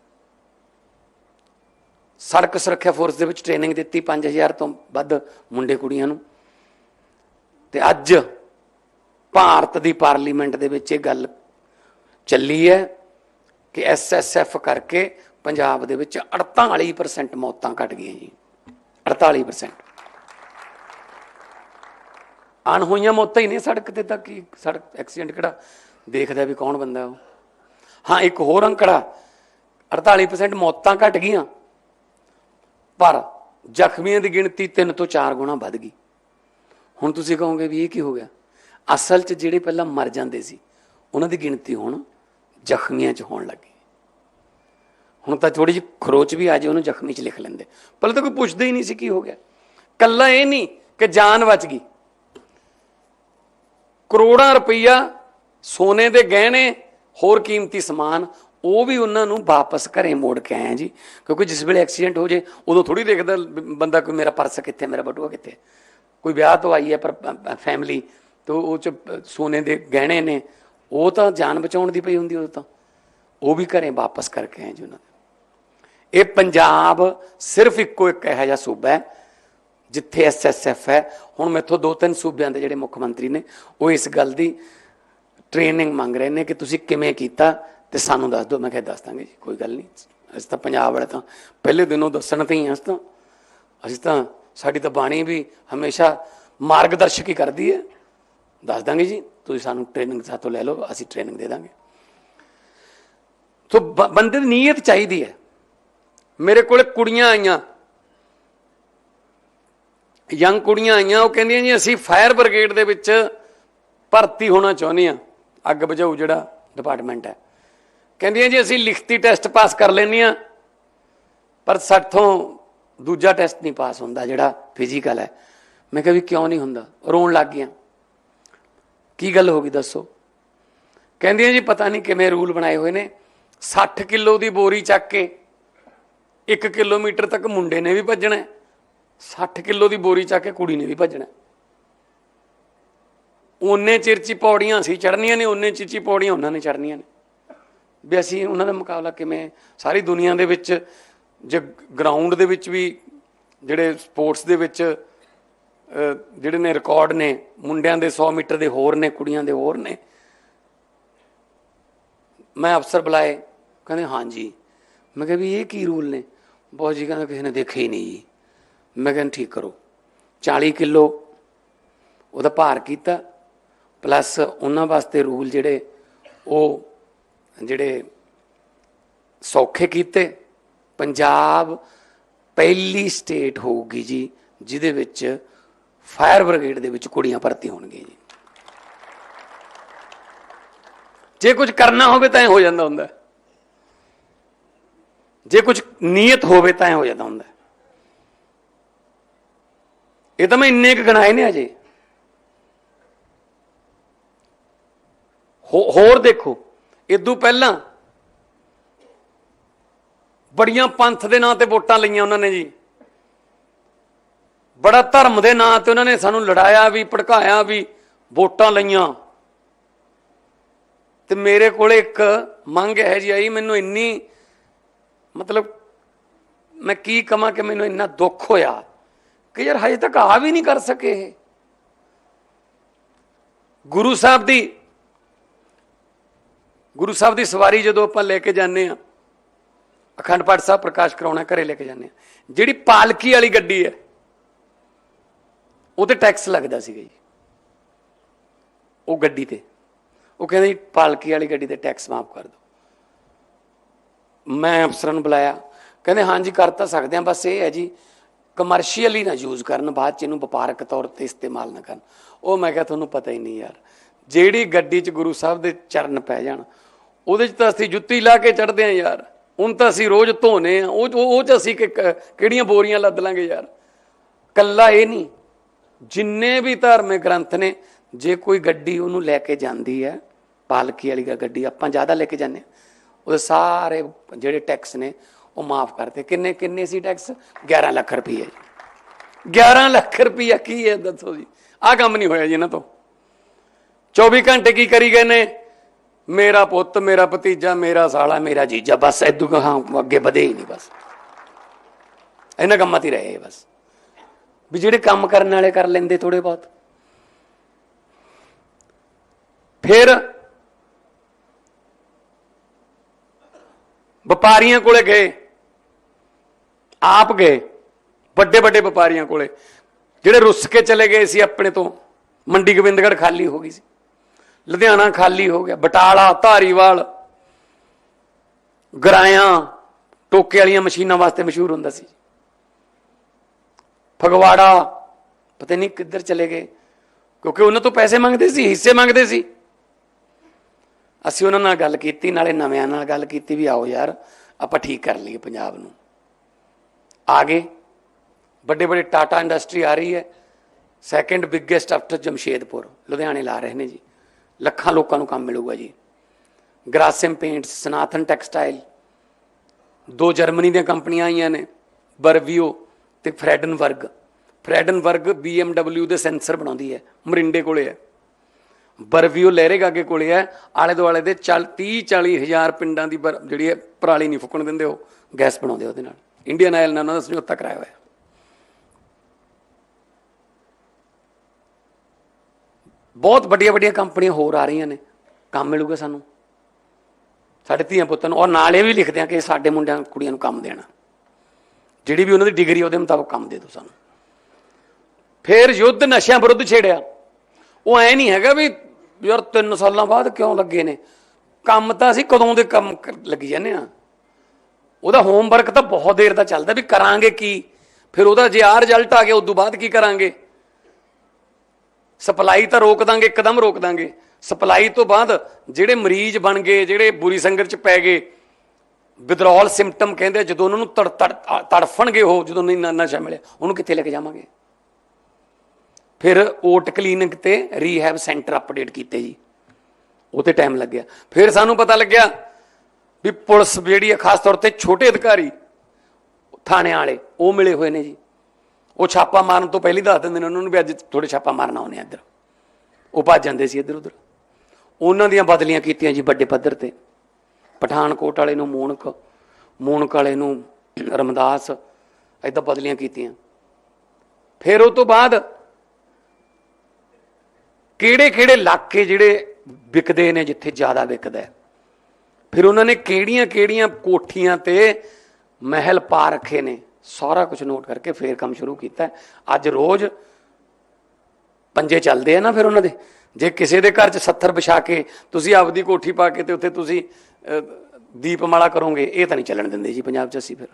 ਸੜਕ ਸੁਰੱਖਿਆ ਫੋਰਸ ਦੇ ਵਿੱਚ ਟ੍ਰੇਨਿੰਗ ਦਿੱਤੀ 5000 ਤੋਂ ਵੱਧ ਮੁੰਡੇ ਕੁੜੀਆਂ ਨੂੰ। ਤੇ ਅੱਜ ਭਾਰਤ ਦੀ ਪਾਰਲੀਮੈਂਟ ਦੇ ਵਿੱਚ ਇਹ ਗੱਲ ਚੱਲੀ ਹੈ ਕਿ ਐਸਐਸਐਫ ਕਰਕੇ ਪੰਜਾਬ ਦੇ ਵਿੱਚ 48% ਮੌਤਾਂ ਘਟ ਗਈਆਂ ਜੀ। 48% ਅਣਹੋਈਆਂ ਮੌਤਾਂ ਹੀ ਨਹੀਂ ਸੜਕ ਤੇ ਤਾਂ ਕੀ ਸੜਕ ਐਕਸੀਡੈਂਟ ਕਿਹੜਾ? ਦੇਖਦਾ ਵੀ ਕੌਣ ਬੰਦਾ ਉਹ। ਹਾਂ, ਇੱਕ ਹੋਰ ਅੰਕੜਾ 48% ਮੌਤਾਂ ਘਟ ਗਈਆਂ। ਪਰ ਜ਼ਖਮੀਆਂ ਦੀ ਗਿਣਤੀ 3 ਤੋਂ 4 ਗੁਣਾ ਵੱਧ ਗਈ। ਹੁਣ ਤੁਸੀਂ ਕਹੋਗੇ ਵੀ ਇਹ ਕੀ ਹੋ ਗਿਆ? ਅਸਲ 'ਚ ਜਿਹੜੇ ਪਹਿਲਾਂ ਮਰ ਜਾਂਦੇ ਸੀ, ਉਹਨਾਂ ਦੀ ਗਿਣਤੀ ਹੁਣ ਜ਼ਖਮੀਆਂ 'ਚ ਹੋਣ ਲੱਗੀ। ਹੁਣ ਤਾਂ ਥੋੜੀ ਜਿਹੀ ਖਰੋਚ ਵੀ ਆ ਜੇ, ਉਹਨੂੰ ਜ਼ਖਮੀ 'ਚ ਲਿਖ ਲੈਂਦੇ। ਪਹਿਲਾਂ ਤਾਂ ਕੋਈ ਪੁੱਛਦਾ ਹੀ ਨਹੀਂ ਸੀ ਕੀ ਹੋ ਗਿਆ। ਕੱਲਾ ਇਹ ਨਹੀਂ ਕਿ ਜਾਨ ਬਚ ਗਈ। ਕਰੋੜਾਂ ਰੁਪਈਆ ਸੋਨੇ ਦੇ ਗਹਿਣੇ, ਹੋਰ ਕੀਮਤੀ ਸਮਾਨ ਉਹ ਵੀ ਉਹਨਾਂ ਨੂੰ ਵਾਪਸ ਘਰੇ ਮੋੜ ਕੇ ਆਇਆ ਜੀ। ਕਿਉਂਕਿ ਜਿਸ ਵੇਲੇ ਐਕਸੀਡੈਂਟ ਹੋ ਜੇ, ਉਦੋਂ ਥੋੜੀ ਦੇਖਦਾ ਬੰਦਾ ਕੋਈ ਮੇਰਾ ਪਰਸ ਕਿੱਥੇ, ਮੇਰਾ ਬਟੂਆ ਕਿੱਥੇ। ਕੋਈ ਵਿਆਹ ਤੋਂ ਆਈ ਹੈ ਪਰ ਫੈਮਿਲੀ ਤੋਂ ਉਹ ਚ ਸੋਨੇ ਦੇ ਗਹਿਣੇ ਨੇ। ਉਹ ਤਾਂ ਜਾਨ ਬਚਾਉਣ ਦੀ ਪਈ ਹੁੰਦੀ ਉਹ ਤਾਂ। ਉਹ ਵੀ ਘਰੇ ਵਾਪਸ ਕਰਕੇ ਆਏ ਜੀ ਉਹਨਾਂ ਦੇ। ਇਹ ਪੰਜਾਬ ਸਿਰਫ ਇੱਕੋ ਇੱਕ ਇਹੋ ਜਿਹਾ ਸੂਬਾ ਹੈ, ਜਿੱਥੇ ਐਸਐਸਐਫ ਹੈ। ਹੁਣ ਮੈਥੋਂ ਦੋ ਤਿੰਨ ਸੂਬਿਆਂ ਦੇ ਜਿਹੜੇ ਮੁੱਖ ਮੰਤਰੀ ਨੇ, ਉਹ ਇਸ ਗੱਲ ਦੀ ਟ੍ਰੇਨਿੰਗ ਮੰਗ ਰਹੇ ਨੇ ਕਿ ਤੁਸੀਂ ਕਿਵੇਂ ਕੀਤਾ ਤੇ ਸਾਨੂੰ ਦੱਸ ਦਿਓ, ਮੈਂ ਕਿਹਾ ਦੱਸ ਦਾਂਗੇ ਜੀ, ਕੋਈ ਗੱਲ ਨਹੀਂ। ਅਸੀਂ ਤਾਂ ਪੰਜਾਬ ਵਾਲੇ ਤਾਂ ਪਹਿਲੇ ਦਿਨੋਂ ਦੱਸਣ ਤੇ ਹੀ ਹਾਂ, ਅਸੀਂ ਤਾਂ ਅਸੀਂ ਤਾਂ ਸਾਡੀ ਤਾਂ ਬਾਣੀ ਵੀ ਹਮੇਸ਼ਾ ਮਾਰਗਦਰਸ਼ਕ ਹੀ ਕਰਦੀ ਹੈ। ਦੱਸ ਦਾਂਗੇ ਜੀ, ਤੁਸੀਂ ਸਾਨੂੰ ਟ੍ਰੇਨਿੰਗ ਸਾਤੋਂ ਲੈ ਲਓ, ਅਸੀਂ ਟ੍ਰੇਨਿੰਗ ਦੇ ਦਾਂਗੇ। ਸੋ ਬ- ਬੰਦੇ ਦੀ ਨੀਅਤ ਚਾਹੀਦੀ ਹੈ। ਮੇਰੇ ਕੋਲੇ ਕੁੜੀਆਂ ਆਈਆਂ। ਯੰਗ ਕੁੜੀਆਂ ਆਈਆਂ, ਉਹ ਕਹਿੰਦੀਆਂ ਜੀ, ਅਸੀਂ ਫਾਇਰ ਬ੍ਰਿਗੇਡ ਦੇ ਵਿੱਚ ਭਰਤੀ ਹੋਣਾ ਚਾਹੁੰਦੇ ਆ ਅੱਗ ਬੁਝਾਊ ਜਿਹੜਾ ਡਿਪਾਰਟਮੈਂਟ ਹੈ। ਕਹਿੰਦੀਆਂ ਜੀ ਅਸੀਂ ਲਿਖਤੀ ਟੈਸਟ ਪਾਸ ਕਰ ਲੈਂਦੇ ਆ ਪਰ ਸਾਥੋਂ ਦੂਜਾ ਟੈਸਟ ਨਹੀਂ ਪਾਸ ਹੁੰਦਾ ਜਿਹੜਾ ਫਿਜ਼ੀਕਲ ਹੈ। ਮੈਂ ਕਿਹਾ ਵੀ ਕਿਉਂ ਨਹੀਂ ਹੁੰਦਾ? ਰੋਣ ਲੱਗ ਗਿਆ ਕੀ ਗੱਲ ਹੋ ਗਈ ਦੱਸੋ? ਕਹਿੰਦੀਆਂ ਜੀ ਪਤਾ ਨਹੀਂ ਕਿਵੇਂ ਰੂਲ ਬਣਾਏ ਹੋਏ ਨੇ। 60 ਕਿਲੋ ਦੀ ਬੋਰੀ ਚੱਕ ਕੇ 1 ਕਿਲੋਮੀਟਰ ਤੱਕ ਮੁੰਡੇ ਨੇ ਵੀ ਭੱਜਣਾ ਹੈ, 60 ਕਿਲੋ ਦੀ ਬੋਰੀ ਚੱਕ ਕੇ ਕੁੜੀ ਨੇ ਵੀ ਭੱਜਣਾ ਹੈ। ਉਹਨੇ ਚਿਰਚੀ ਪੌੜੀਆਂ ਸੀ ਚੜਨੀਆਂ ਨੇ ਉਹਨੇ ਚਿਰਚੀ ਪੌੜੀਆਂ ਉਹਨਾਂ ਨੇ ਚੜਨੀਆਂ ਨੇ। ਵੀ ਅਸੀਂ ਉਹਨਾਂ ਦਾ ਮੁਕਾਬਲਾ ਕਿਵੇਂ, ਸਾਰੀ ਦੁਨੀਆ ਦੇ ਵਿੱਚ ਜੇ ਗਰਾਊਂਡ ਦੇ ਵਿੱਚ ਵੀ ਜਿਹੜੇ ਸਪੋਰਟਸ ਦੇ ਵਿੱਚ ਜਿਹੜੇ ਨੇ ਰਿਕਾਰਡ ਨੇ, ਮੁੰਡਿਆਂ ਦੇ 100 ਮੀਟਰ ਦੇ ਹੋਰ ਨੇ, ਕੁੜੀਆਂ ਦੇ ਹੋਰ ਨੇ, ਮੈਂ ਅਫਸਰ ਬੁਲਾਏ, ਕਹਿੰਦੇ ਹਾਂਜੀ। ਮੈਂ ਕਿਹਾ ਵੀ ਇਹ ਕੀ ਰੂਲ ਨੇ? ਬਹੁਤ ਜੀ ਕਹਿੰਦਾ ਕਿਸੇ ਨੇ ਦੇਖਿਆ ਹੀ ਨਹੀਂ ਜੀ। ਮੈਂ ਕਹਿੰਦਾ ਠੀਕ ਕਰੋ। 40 ਕਿਲੋ ਉਹਦਾ ਭਾਰ ਕੀਤਾ ਪਲੱਸ ਉਹਨਾਂ ਵਾਸਤੇ ਰੂਲ ਜਿਹੜੇ ਉਹ ਜਿਹੜੇ ਸੌਖੇ ਕੀਤੇ, ਪੰਜਾਬ ਪਹਿਲੀ ਸਟੇਟ ਹੋਊਗੀ ਜੀ, ਜਿਹਦੇ ਵਿੱਚ ਫਾਇਰ ਬ੍ਰਿਗੇਡ ਦੇ ਵਿੱਚ ਕੁੜੀਆਂ ਭਰਤੀ ਹੋਣਗੀਆਂ ਜੀ। ਜੇ ਕੁਝ ਕਰਨਾ ਹੋਵੇ ਤਾਂ ਇਹ ਹੋ ਜਾਂਦਾ ਹੁੰਦਾ। ਜੇ ਕੁਝ ਨੀਅਤ ਹੋਵੇ ਤਾਂ ਇਹ ਹੋ ਜਾਂਦਾ ਹੁੰਦਾ। ਇਹ ਤਾਂ ਮੈਂ ਇੰਨੇ ਕੁ ਗਣਾਏ ਨੇ ਅਜੇ। ਹੋ- ਹੋਰ ਦੇਖੋ। ਇਦੋਂ ਪਹਿਲਾਂ ਬੜੀਆਂ ਪੰਥ ਦੇ ਨਾਂ ਤੇ ਵੋਟਾਂ ਲਈਆਂ ਉਹਨਾਂ ਨੇ ਜੀ। ਬੜਾ ਧਰਮ ਦੇ ਨਾਂ ਤੇ ਉਹਨਾਂ ਨੇ ਸਾਨੂੰ ਲੜਾਇਆ ਵੀ, ਭੜਕਾਇਆ ਵੀ, ਵੋਟਾਂ ਲਈਆਂ। ਤੇ ਮੇਰੇ ਕੋਲ ਇੱਕ ਮੰਗ ਹੈ ਜੀ, ਆਈ ਮੈਨੂੰ ਇੰਨੀ ਮਤਲਬ ਮੈਂ ਕੀ ਕਮਾਂ ਕਿ ਮੈਨੂੰ ਇੰਨਾ ਦੁੱਖ ਹੋਇਆ ਕਿ ਯਾਰ ਹਜੇ ਤੱਕ ਆ ਵੀ ਨਹੀਂ ਕਰ ਸਕੇ ਇਹ। ਗੁਰੂ ਸਾਹਿਬ ਦੀ ਗੁਰੂ ਸਾਹਿਬ ਦੀ ਸਵਾਰੀ ਜਦੋਂ ਆਪਾਂ ਲੈ ਕੇ ਜਾਂਦੇ ਆ ਅਖੰਡ ਪਾਠ ਸਾਹਿਬ ਪ੍ਰਕਾਸ਼ ਕਰਾਉਣਾ, ਘਰੇ ਲੈ ਕੇ ਜਾਂਦੇ ਆ ਜਿਹੜੀ ਪਾਲਕੀ ਵਾਲੀ ਗੱਡੀ ਹੈ ਉਹ ਤੇ ਟੈਕਸ ਲੱਗਦਾ ਸੀਗਾ ਜੀ। ਉਹ ਗੱਡੀ ਤੇ। ਉਹ ਕਹਿੰਦੇ ਜੀ, ਪਾਲਕੀ ਵਾਲੀ ਗੱਡੀ ਤੇ ਟੈਕਸ ਮਾਫ ਕਰ ਦਿਓ। ਮੈਂ ਅਫਸਰਾਂ ਨੂੰ ਬੁਲਾਇਆ। ਕਹਿੰਦੇ, ਹਾਂਜੀ, ਕਰ ਤਾਂ ਸਕਦੇ ਆ ਬਸ ਇਹ ਹੈ ਜੀ ਕਮਰਸ਼ੀਅਲੀ ਨਾ ਯੂਜ਼ ਕਰਨ, ਬਾਅਦ ਚ ਇਹਨੂੰ ਵਪਾਰਕ ਤੌਰ ਤੇ ਇਸਤੇਮਾਲ ਨਾ ਕਰਨ। ਉਹ ਮੈਂ ਕਿਹਾ, ਤੁਹਾਨੂੰ ਪਤਾ ਹੀ ਨਹੀਂ ਯਾਰ। ਜਿਹੜੀ ਗੱਡੀ 'ਚ ਗੁਰੂ ਸਾਹਿਬ ਦੇ ਚਰਨ ਪੈ ਜਾਣ ਉਹਦੇ 'ਚ ਤਾਂ ਅਸੀਂ ਜੁੱਤੀ ਲਾ ਕੇ ਚੜਦੇ ਆ ਯਾਰ। ਹੁਣ ਤਾਂ ਅਸੀਂ ਰੋਜ਼ ਧੋਨੇ ਆ। ਉਹ ਉਹ 'ਚ ਅਸੀਂ ਕਿਹੜੀਆਂ ਬੋਰੀਆਂ ਲੱਦ ਲਾਂਗੇ ਯਾਰ? ਕੱਲਾ ਇਹ ਨਹੀਂ। ਜਿੰਨੇ ਵੀ ਧਾਰਮਿਕ ਗ੍ਰੰਥ ਨੇ, ਜੇ ਕੋਈ ਗੱਡੀ ਉਹਨੂੰ ਲੈ ਕੇ ਜਾਂਦੀ ਹੈ, ਪਾਲਕੀ ਵਾਲੀ ਗੱਡੀ, ਆਪਾਂ ਜ਼ਿਆਦਾ ਲੈ ਕੇ ਜਾਂਦੇ ਹਾਂ। ਉਹਦੇ ਸਾਰੇ ਜਿਹੜੇ ਟੈਕਸ ਨੇ, ਉਹ ਮਾਫ ਕਰਦੇ। ਕਿੰਨੇ ਕਿੰਨੇ ਸੀ ਟੈਕਸ? 11 ਲੱਖ ਰੁਪਏ 11 ਲੱਖ ਰੁਪਏ ਕੀ ਹੈ ਦੱਸੋ ਜੀ? ਆਹ ਕੰਮ ਨਹੀਂ ਹੋਇਆ ਜੀ ਇਹਨਾਂ ਤੋਂ। 24 ਘੰਟੇ ਕੀ ਕਰੀ ਗਏ ਨੇ? ਮੇਰਾ ਪੁੱਤ, ਮੇਰਾ ਭਤੀਜਾ, ਮੇਰਾ ਸਾਲਾ, ਮੇਰਾ ਜੀਜਾ, ਬਸ ਇਦੋਂ ਕਹਾਂ ਅੱਗੇ ਵਧੇ ਹੀ ਨਹੀਂ ਬਸ। ਇਹਨਾਂ ਕੰਮਾਂ 'ਤੇ ਰਹੇ ਬਸ। ਵੀ ਜਿਹੜੇ ਕੰਮ ਕਰਨ ਵਾਲੇ ਕਰ ਲੈਂਦੇ ਥੋੜੇ ਬਹੁਤ। ਫਿਰ ਵਪਾਰੀਆਂ ਕੋਲੇ ਗਏ। ਆਪ ਗਏ। ਵੱਡੇ ਵੱਡੇ ਵਪਾਰੀਆਂ ਕੋਲੇ। ਜਿਹੜੇ ਰੁੱਸ ਕੇ ਚਲੇ ਗਏ ਸੀ ਆਪਣੇ ਤੋਂ। ਮੰਡੀ ਗੋਬਿੰਦਗੜ੍ਹ ਖਾਲੀ ਹੋ ਗਈ ਸੀ। ਲੁਧਿਆਣਾ ਖਾਲੀ ਹੋ ਗਿਆ। ਬਟਾਲਾ, ਧਾਰੀਵਾਲ, ਗਰਾਇਆਂ, ਟੋਕੇ ਵਾਲੀਆਂ ਮਸ਼ੀਨਾਂ ਵਾਸਤੇ ਮਸ਼ਹੂਰ ਹੁੰਦਾ ਸੀ। ਫਗਵਾੜਾ, ਪਤਾ ਨਹੀਂ ਕਿੱਧਰ ਚਲੇ ਗਏ, ਕਿਉਂਕਿ ਉਹਨਾਂ ਤੋਂ ਪੈਸੇ ਮੰਗਦੇ ਸੀ, ਹਿੱਸੇ ਮੰਗਦੇ ਸੀ। ਅਸੀਂ ਉਹਨਾਂ ਨਾਲ ਗੱਲ ਕੀਤੀ, ਨਾਲੇ ਨਵਿਆਂ ਨਾਲ ਗੱਲ ਕੀਤੀ ਵੀ ਆਓ ਯਾਰ, ਆਪਾਂ ਠੀਕ ਕਰ ਲਈਏ ਪੰਜਾਬ ਨੂੰ। ਆ ਗਏ। ਵੱਡੇ ਵੱਡੇ ਟਾਟਾ ਇੰਡਸਟਰੀ ਆ ਰਹੀ ਹੈ। ਸੈਕੰਡ ਬਿਗੇਸਟ ਆਫਟਰ ਜਮਸ਼ੇਦਪੁਰ ਲੁਧਿਆਣੇ ਲਾ ਰਹੇ ਨੇ ਜੀ। ਲੱਖਾਂ ਲੋਕਾਂ ਨੂੰ ਕੰਮ ਮਿਲੂਗਾ ਜੀ। ਗ੍ਰਾਸਿਮ ਪੇਂਟਸ, ਸਨਾਤਨ ਟੈਕਸਟਾਈਲ, ਦੋ ਜਰਮਨੀ ਦੀਆਂ ਕੰਪਨੀਆਂ ਆਈਆਂ ਨੇ, ਬਰਵੀਓ ਤੇ ਫਰੈਡਨਵਰਗ ਫਰੈਡਨਵਰਗ BMW ਦੇ ਸੈਂਸਰ ਬਣਾਉਂਦੀ ਹੈ, ਮਰਿੰਡੇ ਕੋਲੇ ਹੈ। ਬਰਵੀਓ ਲਹਿਰੇਗਾਗੇ ਕੋਲੇ ਹੈ, ਆਲੇ ਦੁਆਲੇ ਦੇ 30 40 ਹਜ਼ਾਰ ਪਿੰਡਾਂ ਦੀ ਬਰ- ਜਿਹੜੀ ਹੈ, ਪਰਾਲੀ ਨਹੀਂ ਫੁੱਕਣ ਦਿੰਦੇ ਉਹ, ਗੈਸ ਬਣਾਉਂਦੇ ਉਹਦੇ ਨਾਲ। ਇੰਡੀਅਨ ਆਇਲ ਨਾਲ ਉਹਨਾਂ ਦਾ ਸਮਝੌਤਾ ਕਰਾਇਆ ਹੋਇਆ। ਬਹੁਤ ਵੱਡੀਆਂ ਵੱਡੀਆਂ ਕੰਪਨੀਆਂ ਹੋਰ ਆ ਰਹੀਆਂ ਨੇ। ਕੰਮ ਮਿਲੂਗਾ ਸਾਨੂੰ। ਸਾਡੇ ਧੀਆਂ ਪੁੱਤਾਂ ਨੂੰ, ਔਰ ਨਾਲ ਇਹ ਵੀ ਲਿਖਦੇ ਆ ਕਿ ਸਾਡੇ ਮੁੰਡਿਆਂ, ਕੁੜੀਆਂ ਨੂੰ ਕੰਮ ਦੇਣਾ। ਜਿਹੜੀ ਵੀ ਉਹਨਾਂ ਦੀ ਡਿਗਰੀ ਉਹਦੇ ਮੁਤਾਬਕ ਕੰਮ ਦੇ ਦਿਓ ਸਾਨੂੰ। ਫਿਰ ਯੁੱਧ ਨਸ਼ਿਆਂ ਵਿਰੁੱਧ ਛੇੜਿਆ। ਉਹ ਐ ਨਹੀਂ ਹੈਗਾ ਵੀ ਯਾਰ 3 ਸਾਲਾਂ ਬਾਅਦ ਕਿਉਂ ਲੱਗੇ ਨੇ। ਕੰਮ ਤਾਂ ਅਸੀਂ ਕਦੋਂ ਦੇ ਕੰਮ ਲੱਗੀ ਜਾਂਦੇ ਆ। ਉਹਦਾ ਹੋਮਵਰਕ ਤਾਂ ਬਹੁਤ ਦੇਰ ਦਾ ਚੱਲਦਾ ਵੀ ਕਰਾਂਗੇ ਕੀ। ਫਿਰ ਉਹਦਾ ਜੇ ਆ ਰਿਜ਼ਲਟ ਆ ਗਿਆ, ਉਦੋਂ ਬਾਅਦ ਕੀ ਕਰਾਂਗੇ? ਸਪਲਾਈ ਤਾਂ ਰੋਕ ਦਾਂਗੇ, ਇੱਕਦਮ ਰੋਕ ਦਾਂਗੇ। ਸਪਲਾਈ ਤੋਂ ਬਾਅਦ ਜਿਹੜੇ ਮਰੀਜ਼ ਬਣ ਗਏ, ਜਿਹੜੇ ਬੁਰੀ ਸੰਗਤ ਚ ਪੈ ਗਏ ਵਿਦਰੋਲ ਸਿੰਪਟਮ ਕਹਿੰਦੇ ਜਦੋਂ ਉਹਨਾਂ ਨੂੰ ਤੜ ਤੜ, ਤੜਫਣਗੇ ਉਹ, ਜਦੋਂ ਨਹੀਂ ਨਸ਼ਾ ਮਿਲਿਆ, ਉਹਨੂੰ ਕਿੱਥੇ ਲੈ ਕੇ ਜਾਵਾਂਗੇ? ਫਿਰ ਓਟ ਕਲੀਨਿਕ ਤੇ ਰੀਹੈਬ ਸੈਂਟਰ ਅਪਡੇਟ ਕੀਤੇ ਜੀ। ਉਹ ਤੇ ਟਾਈਮ ਲੱਗਿਆ। ਫਿਰ ਸਾਨੂੰ ਪਤਾ ਲੱਗਿਆ ਵੀ ਪੁਲਿਸ ਜਿਹੜੀ ਹੈ ਖਾਸ ਤੌਰ ਤੇ ਛੋਟੇ ਅਧਿਕਾਰੀ ਥਾਣਿਆਂ ਵਾਲੇ, ਉਹ ਮਿਲੇ ਹੋਏ ਨੇ ਜੀ। ਉਹ ਛਾਪਾ ਮਾਰਨ ਤੋਂ ਪਹਿਲਾਂ ਦੱਸ ਦਿੰਦੇ ਨੇ, ਉਹਨਾਂ ਨੂੰ ਵੀ ਅੱਜ ਥੋੜੇ ਛਾਪਾ ਮਾਰਨਾ ਆਉਨੇ ਇੱਧਰ। ਉਹ ਭੱਜ ਜਾਂਦੇ ਸੀ ਇੱਧਰ ਉੱਧਰ। ਉਹਨਾਂ ਦੀਆਂ ਬਦਲੀਆਂ ਕੀਤੀਆਂ ਜੀ ਵੱਡੇ ਪੱਧਰ ਤੇ। ਪਠਾਨਕੋਟ ਵਾਲੇ ਨੂੰ ਮੂਣਕ ਮੂਣਕ ਵਾਲੇ ਨੂੰ ਰਮਦਾਸ, ਏਦਾਂ ਬਦਲੀਆਂ ਕੀਤੀਆਂ। ਫਿਰ ਉਹ ਤੋਂ ਬਾਅਦ ਕਿਹੜੇ ਕਿਹੜੇ ਇਲਾਕੇ ਜਿਹੜੇ ਵਿਕਦੇ ਨੇ ਜਿੱਥੇ ਜ਼ਿਆਦਾ ਵਿਕਦਾ ਫਿਰ ਉਹਨਾਂ ਨੇ ਕਿਹੜੀਆਂ ਕਿਹੜੀਆਂ ਕੋਠੀਆਂ ਤੇ ਮਹਿਲ ਪਾ ਰੱਖੇ ਨੇ? ਸਾਰਾ ਕੁਝ ਨੋਟ ਕਰਕੇ ਫੇਰ ਕੰਮ ਸ਼ੁਰੂ ਕੀਤਾ ਅੱਜ ਰੋਜ਼ ਪੰਜੇ ਚੱਲਦੇ ਆ ਨਾ ਫਿਰ ਉਹਨਾਂ ਦੇ। ਜੇ ਕਿਸੇ ਦੇ ਘਰ 'ਚ 70 ਵਿਛਾ ਕੇ ਤੁਸੀਂ ਆਪਦੀ ਕੋਠੀ ਪਾ ਕੇ ਤੇ ਉੱਥੇ ਤੁਸੀਂ ਦੀਪਮਾਲਾ ਕਰੋਗੇ, ਇਹ ਤਾਂ ਨਹੀਂ ਚੱਲਣ ਦਿੰਦੇ ਜੀ ਪੰਜਾਬ 'ਚ ਅਸੀਂ ਫਿਰ।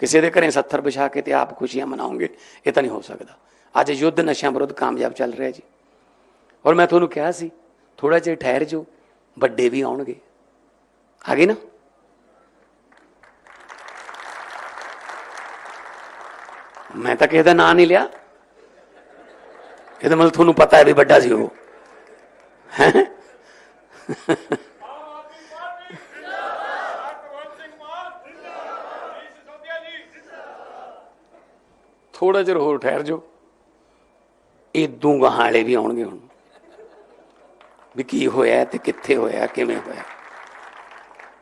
ਕਿਸੇ ਦੇ ਘਰੇ 70 ਵਿਛਾ ਕੇ ਤੇ ਆਪ ਖੁਸ਼ੀਆਂ ਮਨਾਉਂਗੇ ਇਹ ਤਾਂ ਨਹੀਂ ਹੋ ਸਕਦਾ। ਅੱਜ ਯੁੱਧ ਨਸ਼ਿਆਂ ਵਿਰੁੱਧ ਕਾਮਯਾਬ ਚੱਲ ਰਿਹਾ ਜੀ। ਔਰ ਮੈਂ ਤੁਹਾਨੂੰ ਕਿਹਾ ਸੀ ਥੋੜਾ ਜਿਹਾ ਠਹਿਰ ਜਾਓ, ਵੱਡੇ ਵੀ ਆਉਣਗੇ। ਆ ਗਏ ਨਾ? ਮੈਂ ਤਾਂ ਕਿਸੇ ਦਾ ਨਾਂ ਨਹੀਂ ਲਿਆ। ਇਹਦਾ ਮਤਲਬ ਤੁਹਾਨੂੰ ਪਤਾ ਹੈ ਵੀ ਵੱਡਾ ਸੀ ਉਹ। ਹੈ? ਥੋੜਾ ਜਿਹਾ ਹੋਰ ਠਹਿਰ ਜਾਓ। ਇਦੋਂ ਗਾਹਾਂ ਵੀ ਆਉਣਗੇ ਹੁਣ। ਵੀ ਕੀ ਹੋਇਆ ਤੇ ਕਿੱਥੇ ਹੋਇਆ, ਕਿਵੇਂ ਹੋਇਆ।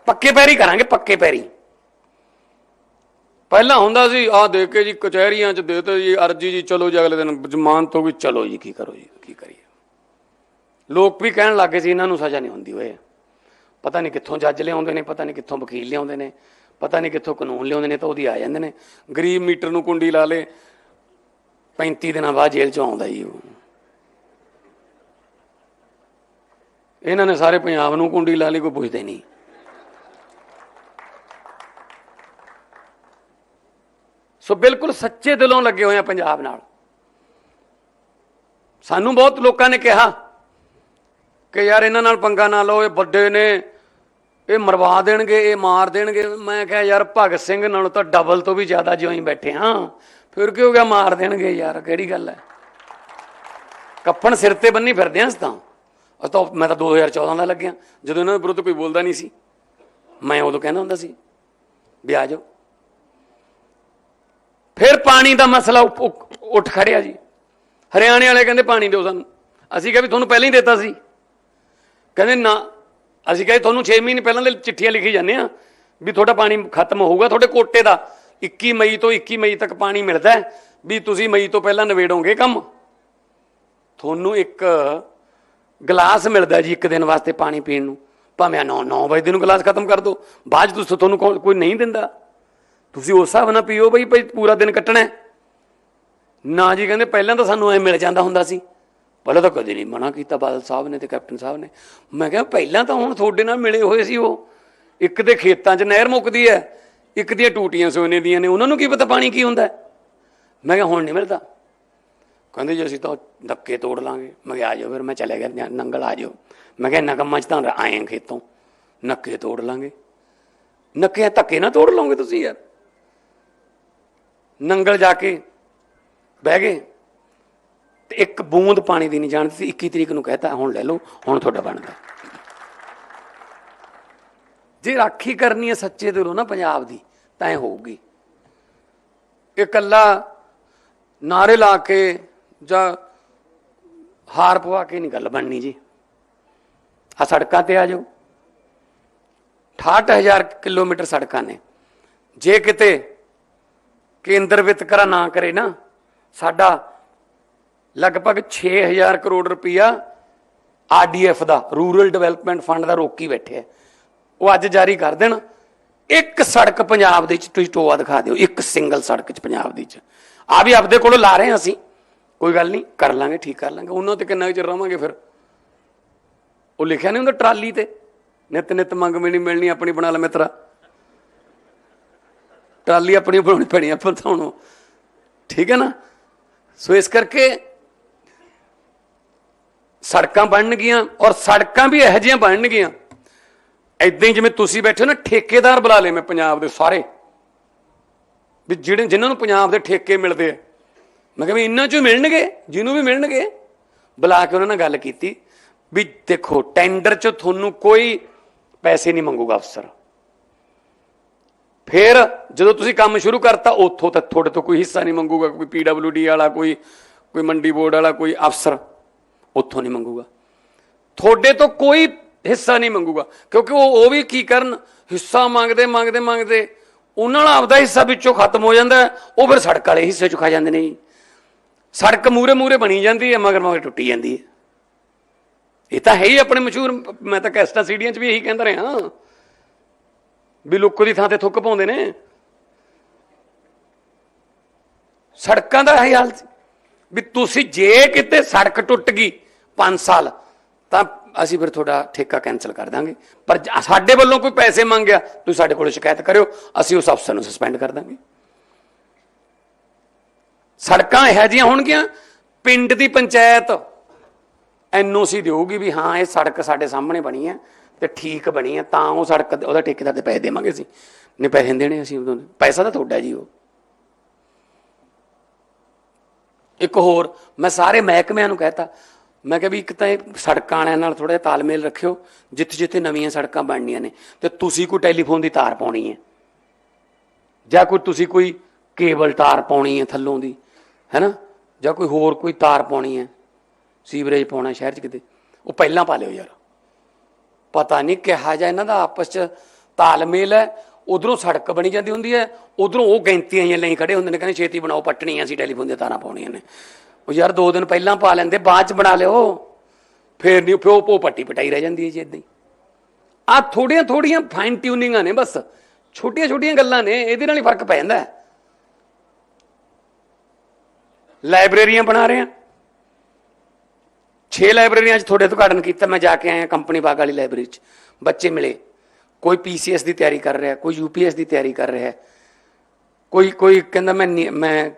ਪੱਕੇ ਪੈਰੀ ਕਰਾਂਗੇ, ਪੱਕੇ ਪੈਰੀ। ਪਹਿਲਾਂ ਹੁੰਦਾ ਸੀ ਆ ਦੇ ਕੇ ਜੀ ਕਚਹਿਰੀਆਂ 'ਚ ਦੇਤੇ ਜੀ, ਅਰਜੀ ਜੀ, ਚਲੋ ਜੀ ਅਗਲੇ ਦਿਨ ਜ਼ਮਾਨਤ ਹੋ ਗਈ, ਚਲੋ ਜੀ, ਕੀ ਕਰੋ ਜੀ, ਕੀ ਕਰੀਏ। ਲੋਕ ਵੀ ਕਹਿਣ ਲੱਗੇ ਸੀ, ਇਹਨਾਂ ਨੂੰ ਸਜ਼ਾ ਨਹੀਂ ਹੁੰਦੀ ਓਏ। ਪਤਾ ਨਹੀਂ ਕਿੱਥੋਂ ਜੱਜ ਲਿਆਉਂਦੇ ਨੇ, ਪਤਾ ਨਹੀਂ ਕਿੱਥੋਂ ਵਕੀਲ ਲਿਆਉਂਦੇ ਨੇ, ਪਤਾ ਨਹੀਂ ਕਿੱਥੋਂ ਕਾਨੂੰਨ ਲਿਆਉਂਦੇ ਨੇ, ਤਾਂ ਉਹਦੀ ਆ ਜਾਂਦੇ ਨੇ। ਗਰੀਬ ਮੀਟਰ ਨੂੰ ਕੁੰਡੀ ਲਾ ਲੇ 35 ਦਿਨਾਂ ਬਾਅਦ ਜੇਲ੍ਹ ਚੋਂ ਆਉਂਦਾ ਜੀ ਉਹ। ਇਹਨਾਂ ਨੇ ਸਾਰੇ ਪੰਜਾਬ ਨੂੰ ਕੁੰਡੀ ਲਾ ਲਈ, ਕੋਈ ਪੁੱਛਦੇ ਨਹੀਂ। ਸੋ ਬਿਲਕੁਲ ਸੱਚੇ ਦਿਲੋਂ ਲੱਗੇ ਹੋਏ ਆ ਪੰਜਾਬ ਨਾਲ। ਸਾਨੂੰ ਬਹੁਤ ਲੋਕਾਂ ਨੇ ਕਿਹਾ ਕਿ ਯਾਰ ਇਹਨਾਂ ਨਾਲ ਪੰਗਾ ਨਾ ਲਓ, ਇਹ ਵੱਡੇ ਨੇ, ਇਹ ਮਰਵਾ ਦੇਣਗੇ, ਇਹ ਮਾਰ ਦੇਣਗੇ। ਮੈਂ ਕਿਹਾ, ਯਾਰ ਭਗਤ ਸਿੰਘ ਨਾਲੋਂ ਤਾਂ ਡਬਲ ਤੋਂ ਵੀ ਜ਼ਿਆਦਾ ਜਿਉਂ ਹੀ ਬੈਠੇ ਹਾਂ। ਫਿਰ ਕੀ ਹੋ ਗਿਆ ਮਾਰ ਦੇਣਗੇ ਯਾਰ, ਕਿਹੜੀ ਗੱਲ ਹੈ? ਕੱਫਣ ਸਿਰ ਤੇ ਬੰਨੀ ਫਿਰਦੇ ਹਾਂ ਅਸੀਂ ਤਾਂ। ਅਸੀਂ ਤਾਂ, ਮੈਂ ਤਾਂ 2014 ਦਾ ਲੱਗਿਆ। ਜਦੋਂ ਇਹਨਾਂ ਦੇ ਵਿਰੁੱਧ ਕੋਈ ਬੋਲਦਾ ਨਹੀਂ ਸੀ, ਮੈਂ ਉਦੋਂ ਕਹਿੰਦਾ ਹੁੰਦਾ ਸੀ, ਵੀ ਆ ਜਾਓ। ਫਿਰ ਪਾਣੀ ਦਾ ਮਸਲਾ ਉੱਪ- ਉੱਠ ਖੜਿਆ ਜੀ। ਹਰਿਆਣੇ ਵਾਲੇ ਕਹਿੰਦੇ ਪਾਣੀ ਦਿਓ ਸਾਨੂੰ। ਅਸੀਂ ਕਿਹਾ ਵੀ ਤੁਹਾਨੂੰ ਪਹਿਲਾਂ ਹੀ ਦਿੱਤਾ ਸੀ। ਕਹਿੰਦੇ ਨਾ, ਅਸੀਂ ਕਹੇ ਤੁਹਾਨੂੰ 6 ਮਹੀਨੇ ਪਹਿਲਾਂ ਦੇ ਚਿੱਠੀਆਂ ਲਿਖੀ ਜਾਂਦੇ ਆ ਵੀ ਤੁਹਾਡਾ ਪਾਣੀ ਖਤਮ ਹੋਊਗਾ, ਤੁਹਾਡੇ ਕੋਟੇ ਦਾ। 21 ਮਈ ਤੋਂ 21 ਮਈ ਤੱਕ ਪਾਣੀ ਮਿਲਦਾ ਵੀ ਤੁਸੀਂ ਮਈ ਤੋਂ ਪਹਿਲਾਂ ਨਵੇੜੋਗੇ ਕੰਮ। ਤੁਹਾਨੂੰ ਇੱਕ ਗਲਾਸ ਮਿਲਦਾ ਜੀ ਇੱਕ ਦਿਨ ਵਾਸਤੇ ਪਾਣੀ ਪੀਣ ਨੂੰ। ਭਾਵੇਂ 9 9 ਵਜੇ ਨੂੰ ਗਲਾਸ ਖਤਮ ਕਰ ਦਿਓ ਬਾਅਦ 'ਚ ਤੁਸੀਂ ਤੁਹਾਨੂੰ ਕੌਣ- ਕੋਈ ਨਹੀਂ ਦਿੰਦਾ। ਤੁਸੀਂ ਉਸ ਹਿਸਾਬ ਨਾਲ ਪੀਓ ਬਈ ਭਾਈ ਪੂਰਾ ਦਿਨ ਕੱਟਣਾ ਨਾ ਜੀ ਕਹਿੰਦੇ ਪਹਿਲਾਂ ਤਾਂ ਸਾਨੂੰ ਐ ਮਿਲ ਜਾਂਦਾ ਹੁੰਦਾ ਸੀ। ਪਹਿਲਾਂ ਤਾਂ ਕਦੇ ਨਹੀਂ ਮਨਾ ਕੀਤਾ ਬਾਦਲ ਸਾਹਿਬ ਨੇ ਤੇ ਕੈਪਟਨ ਸਾਹਿਬ ਨੇ। ਮੈਂ ਕਿਹਾ ਪਹਿਲਾਂ ਤਾਂ ਹੁਣ ਤੁਹਾਡੇ ਨਾਲ ਮਿਲੇ ਹੋਏ ਸੀ ਉਹ। ਇੱਕ ਦੇ ਖੇਤਾਂ 'ਚ ਨਹਿਰ ਮੁੱਕਦੀ ਹੈ, ਇੱਕ ਦੀਆਂ ਟੂਟੀਆਂ ਸੋਨੇ ਦੀਆਂ ਨੇ। ਉਹਨਾਂ ਨੂੰ ਕੀ ਪਤਾ ਪਾਣੀ ਕੀ ਹੁੰਦਾ ਮੈਂ ਕਿਹਾ ਹੁਣ ਨਹੀਂ ਮਿਲਦਾ। ਕਹਿੰਦੇ ਜੀ ਅਸੀਂ ਤਾਂ ਧੱਕੇ ਤੋੜ ਲਾਂਗੇ। ਮੈਂ ਕਿਹਾ ਆ ਜਾਓ ਫਿਰ, ਮੈਂ ਚਲੇ ਗਿਆ ਨੰਗਲ, ਆ ਜਾਓ। ਮੈਂ ਕਿਹਾ ਇੰਨਾ ਕੰਮਾਂ 'ਚ ਤਾਂ ਆਏ ਆਂ ਖੇਤੋਂ। ਨੱਕੇ ਤੋੜ ਲਾਂਗੇ। ਨੱਕੇ ਧੱਕੇ ਨਾ ਤੋੜ ਲਓਗੇ ਤੁਸੀਂ ਯਾਰ। ਨੰਗਲ ਜਾ ਕੇ ਬਹਿ ਗਏ ਤੇ ਇੱਕ ਬੂੰਦ ਪਾਣੀ ਦੀ ਨਹੀਂ ਜਾਣਦੀ ਸੀ 21 ਤਰੀਕ ਨੂੰ ਕਹਤਾ, ਹੁਣ ਲੈ ਲਓ, ਹੁਣ ਤੁਹਾਡਾ ਬਣਦਾ। ਜੇ ਰਾਖੀ ਕਰਨੀ ਹੈ ਸੱਚੇ ਦਿਲੋਂ ਨਾ ਪੰਜਾਬ ਦੀ, ਤਾਂ ਇਹ ਹੋਊਗੀ। ਇਹ ਇਕੱਲਾ ਨਾਰੇ ਲਾ ਕੇ ਜਾਂ ਹਾਰ ਪਵਾ ਕੇ ਨਹੀਂ ਗੱਲ ਬਣਨੀ ਜੀ। ਆ ਸੜਕਾਂ ਤੇ ਆ ਜਾਓ। 68000 ਕਿਲੋਮੀਟਰ ਸੜਕਾਂ ਨੇ। ਜੇ ਕਿਤੇ ਕੇਂਦਰ ਵਿਤਕਰਾ ਨਾ ਕਰੇ ਨਾ, ਸਾਡਾ ਲਗਭਗ 6000 ਕਰੋੜ ਰੁਪਇਆ ਆਰਡੀਐਫ ਦਾ, ਰੂਰਲ ਡਿਵੈਲਪਮੈਂਟ ਫੰਡ ਦਾ ਰੋਕੀ ਬੈਠੇ ਆ ਉਹ ਅੱਜ ਜਾਰੀ ਕਰ ਦੇਣ। ਇੱਕ ਸੜਕ ਪੰਜਾਬ ਦੇ ਵਿੱਚ, ਤੁਸੀਂ ਟੋਆ ਦਿਖਾ ਦਿਓ, ਇੱਕ ਸਿੰਗਲ ਸੜਕ ਚ ਪੰਜਾਬ ਦੀ ਚ ਆ ਵੀ ਆਪਦੇ ਕੋਲੋਂ ਲਾ ਰਹੇ ਹਾਂ ਅਸੀਂ। ਕੋਈ ਗੱਲ ਨਹੀਂ, ਕਰ ਲਾਂਗੇ, ਠੀਕ ਕਰ ਲਾਂਗੇ। ਉਹਨਾਂ ਤੇ ਕਿੰਨਾ ਕੁ ਚਿਰ ਰਵਾਂਗੇ ਫਿਰ? ਉਹ ਲਿਖਿਆ ਨਹੀਂ ਹੁੰਦਾ ਟਰਾਲੀ ਤੇ। ਨਿਤ ਨਿਤ ਮੰਗ ਮਿਲਣੀ ਮਿਲਣੀ, ਆਪਣੀ ਬਣਾ ਲੈ ਮਿੱਤਰਾ। ਟਰਾਲੀ ਆਪਣੀ ਬਣਾਉਣੀ ਪੈਣੀ ਆਪਾਂ ਤਾਂ ਠੀਕ ਹੈ ਨਾ? ਸੋ ਇਸ ਕਰਕੇ ਸੜਕਾਂ ਬਣਨਗੀਆਂ ਔਰ ਸੜਕਾਂ ਵੀ ਇਹੋ ਜਿਹੀਆਂ ਬਣਨਗੀਆਂ। ਐਦਾਂ ਹੀ ਜਿਵੇਂ ਤੁਸੀਂ ਬੈਠੇ ਹੋ ਨਾ, ਠੇਕੇਦਾਰ ਬੁਲਾ ਲਏ ਮੈਂ ਪੰਜਾਬ ਦੇ ਸਾਰੇ। ਵੀ ਜਿਹੜੇ ਜਿਨ੍ਹਾਂ ਨੂੰ ਪੰਜਾਬ ਦੇ ਠੇਕੇ ਮਿਲਦੇ ਆ। ਮੈਂ ਕਿਹਾ ਵੀ ਇੰਨਾ ਚੋਂ ਮਿਲਣਗੇ, ਜਿਹਨੂੰ ਵੀ ਮਿਲਣਗੇ। ਬੁਲਾ ਕੇ ਉਹਨਾਂ ਨਾਲ ਗੱਲ ਕੀਤੀ। ਵੀ ਦੇਖੋ, ਟੈਂਡਰ 'ਚ ਤੁਹਾਨੂੰ ਕੋਈ ਪੈਸੇ ਨਹੀਂ ਮੰਗੂਗਾ ਅਫਸਰ। ਫਿਰ ਜਦੋਂ ਤੁਸੀਂ ਕੰਮ ਸ਼ੁਰੂ ਕਰਤਾ, ਉੱਥੋਂ ਤਾਂ ਤੁਹਾਡੇ ਤੋਂ ਕੋਈ ਹਿੱਸਾ ਨਹੀਂ ਮੰਗੂਗਾ, ਕੋਈ ਪੀਡਬਲਯੂਡੀ ਵਾਲਾ, ਕੋਈ ਕੋਈ ਮੰਡੀ ਬੋਰਡ ਵਾਲਾ, ਕੋਈ ਅਫਸਰ ਉੱਥੋਂ ਨਹੀਂ ਮੰਗੂਗਾ। ਤੁਹਾਡੇ ਤੋਂ ਕੋਈ ਹਿੱਸਾ ਨਹੀਂ ਮੰਗੂਗਾ, ਕਿਉਂਕਿ ਉਹ ਉਹ ਵੀ ਕੀ ਕਰਨ? ਹਿੱਸਾ ਮੰਗਦੇ ਮੰਗਦੇ ਮੰਗਦੇ, ਉਹਨਾਂ ਨਾਲ ਆਪਦਾ ਹਿੱਸਾ ਵਿੱਚੋਂ ਖਤਮ ਹੋ ਜਾਂਦਾ, ਉਹ ਫਿਰ ਸੜਕ ਵਾਲੇ ਹਿੱਸੇ 'ਚ ਖਾ ਜਾਂਦੇ ਨੇ ਜੀ। ਸੜਕ ਮੂਰੇ ਮੂਰੇ ਬਣੀ ਜਾਂਦੀ ਹੈ, ਮਗਰ ਮਗਰ ਟੁੱਟੀ ਜਾਂਦੀ ਹੈ। ਇਹ ਤਾਂ ਹੈ ਹੀ ਆਪਣੇ ਮਸ਼ਹੂਰ, ਮੈਂ ਤਾਂ ਕੈਸਟਾ ਸੀਡੀਆਂ 'ਚ ਵੀ ਇਹੀ ਕਹਿੰਦਾ ਰਿਹਾ। ਵੀ ਲੁੱਕ ਦੀ ਥਾਂ ਤੇ ਥੁੱਕ ਪਾਉਂਦੇ ਨੇ। ਸੜਕਾਂ ਦਾ ਇਹ ਹਾਲ ਸੀ। ਵੀ ਤੁਸੀਂ ਜੇ ਕਿਤੇ ਸੜਕ ਟੁੱਟ ਗਈ 5 ਸਾਲ, ਤਾਂ ਅਸੀਂ ਫਿਰ ਤੁਹਾਡਾ ਠੇਕਾ ਕੈਨਸਲ ਕਰ ਦਾਂਗੇ। ਪਰ ਸਾਡੇ ਵੱਲੋਂ ਕੋਈ ਪੈਸੇ ਮੰਗਿਆ, ਤੁਸੀਂ ਸਾਡੇ ਕੋਲ ਸ਼ਿਕਾਇਤ ਕਰਿਓ, ਅਸੀਂ ਉਸ ਅਫਸਰ ਨੂੰ ਸਸਪੈਂਡ ਕਰ ਦਾਂਗੇ। ਸੜਕਾਂ ਇਹੋ ਜਿਹੀਆਂ ਹੋਣਗੀਆਂ, ਪਿੰਡ ਦੀ ਪੰਚਾਇਤ ਐਨਓਸੀ ਦੇਊਗੀ ਵੀ ਹਾਂ, ਇਹ ਸੜਕ ਸਾਡੇ ਸਾਹਮਣੇ ਬਣੀ ਹੈ। ਤੇ ਠੀਕ ਬਣੀ ਹੈ ਤਾਂ ਉਹ ਸੜਕ ਉਹਦਾ ਠੇਕੇਦਾਰ ਦੇ ਪੈਸੇ ਦੇਵਾਂਗੇ ਅਸੀਂ। ਨਹੀਂ, ਪੈਸੇ ਦੇਣੇ ਅਸੀਂ ਉਦੋਂ ਪੈਸਾ ਤਾਂ ਤੁਹਾਡਾ ਜੀ ਉਹ। ਇੱਕ ਹੋਰ, ਮੈਂ ਸਾਰੇ ਮਹਿਕਮਿਆਂ ਨੂੰ ਕਹਿਤਾ। ਮੈਂ ਕਿਹਾ ਵੀ ਇੱਕ ਤਾਂ ਇਹ ਸੜਕਾਂ ਵਾਲਿਆਂ ਨਾਲ ਥੋੜਾ ਜਿਹਾ ਤਾਲਮੇਲ ਰੱਖਿਓ, ਜਿੱਥੇ ਜਿੱਥੇ ਨਵੀਆਂ ਸੜਕਾਂ ਬਣਨੀਆਂ ਨੇ। ਤੇ ਤੁਸੀਂ ਕੋਈ ਟੈਲੀਫੋਨ ਦੀ ਤਾਰ ਪਾਉਣੀ ਹੈ। ਜਾਂ ਕੋਈ ਤੁਸੀਂ ਕੋਈ ਕੇਬਲ ਤਾਰ ਪਾਉਣੀ ਹੈ ਥੱਲੋਂ ਦੀ, ਹੈਨਾ? ਜਾਂ ਕੋਈ ਹੋਰ ਕੋਈ ਤਾਰ ਪਾਉਣੀ ਹੈ। ਸੀਵਰੇਜ ਪਾਉਣਾ ਸ਼ਹਿਰ 'ਚ ਕਿਤੇ। ਉਹ ਪਹਿਲਾਂ ਪਾ ਲਿਓ ਯਾਰ। ਪਤਾ ਨਹੀਂ ਕਿਹਾ ਜਾ ਇਹਨਾਂ ਦਾ ਆਪਸ 'ਚ ਤਾਲਮੇਲ ਹੈ, ਉਧਰੋਂ ਸੜਕ ਬਣੀ ਜਾਂਦੀ ਹੁੰਦੀ ਹੈ, ਉਧਰੋਂ ਉਹ ਗੈਂਤੀਆਂ ਜਿਹੀਆਂ ਲਈ ਖੜੇ ਹੁੰਦੇ ਨੇ, ਕਹਿੰਦੇ ਛੇਤੀ ਬਣਾਓ, ਪੱਟਣੀਆਂ ਸੀ ਟੈਲੀਫੋਨ ਦੀਆਂ ਤਾਰਾਂ ਪਾਉਣੀਆਂ ਨੇ। ਉਹ ਯਾਰ ਦੋ ਦਿਨ ਪਹਿਲਾਂ ਪਾ ਲੈਂਦੇ, ਬਾਅਦ 'ਚ ਬਣਾ ਲਿਓ। ਫੇਰ ਨਹੀਂ, ਫਿਰ ਉਹ ਪੱਟੀ ਪਟਾਈ ਰਹਿ ਜਾਂਦੀ ਹੈ ਜੀ ਇਦਾਂ ਹੀ। ਆ ਥੋੜੀਆਂ ਥੋੜੀਆਂ ਫਾਈਨ ਟਿਊਨਿੰਗਾਂ ਨੇ ਬਸ। ਛੋਟੀਆਂ ਛੋਟੀਆਂ ਗੱਲਾਂ ਨੇ, ਇਹਦੇ ਨਾਲ ਹੀ ਫ਼ਰਕ ਪੈ ਜਾਂਦਾ ਲਾਇਬ੍ਰੇਰੀਆਂ ਬਣਾ ਰਹੇ ਆ 6 ਲਾਇਬ੍ਰੇਰੀਆਂ 'ਚ ਤੁਹਾਡੇ ਉਦਘਾਟਨ ਕੀਤਾ, ਮੈਂ ਜਾ ਕੇ ਆਇਆ ਕੰਪਨੀ ਬਾਗ ਵਾਲੀ ਲਾਇਬ੍ਰੇਰੀ 'ਚ। ਬੱਚੇ ਮਿਲੇ। ਕੋਈ ਪੀਸੀਐਸ ਦੀ ਤਿਆਰੀ ਕਰ ਰਿਹਾ, ਕੋਈ ਯੂਪੀਐਸ ਦੀ ਤਿਆਰੀ ਕਰ ਰਿਹਾ। ਕੋਈ ਕੋਈ ਕਹਿੰਦਾ ਮੈਂ ਨੀ- ਮੈਂ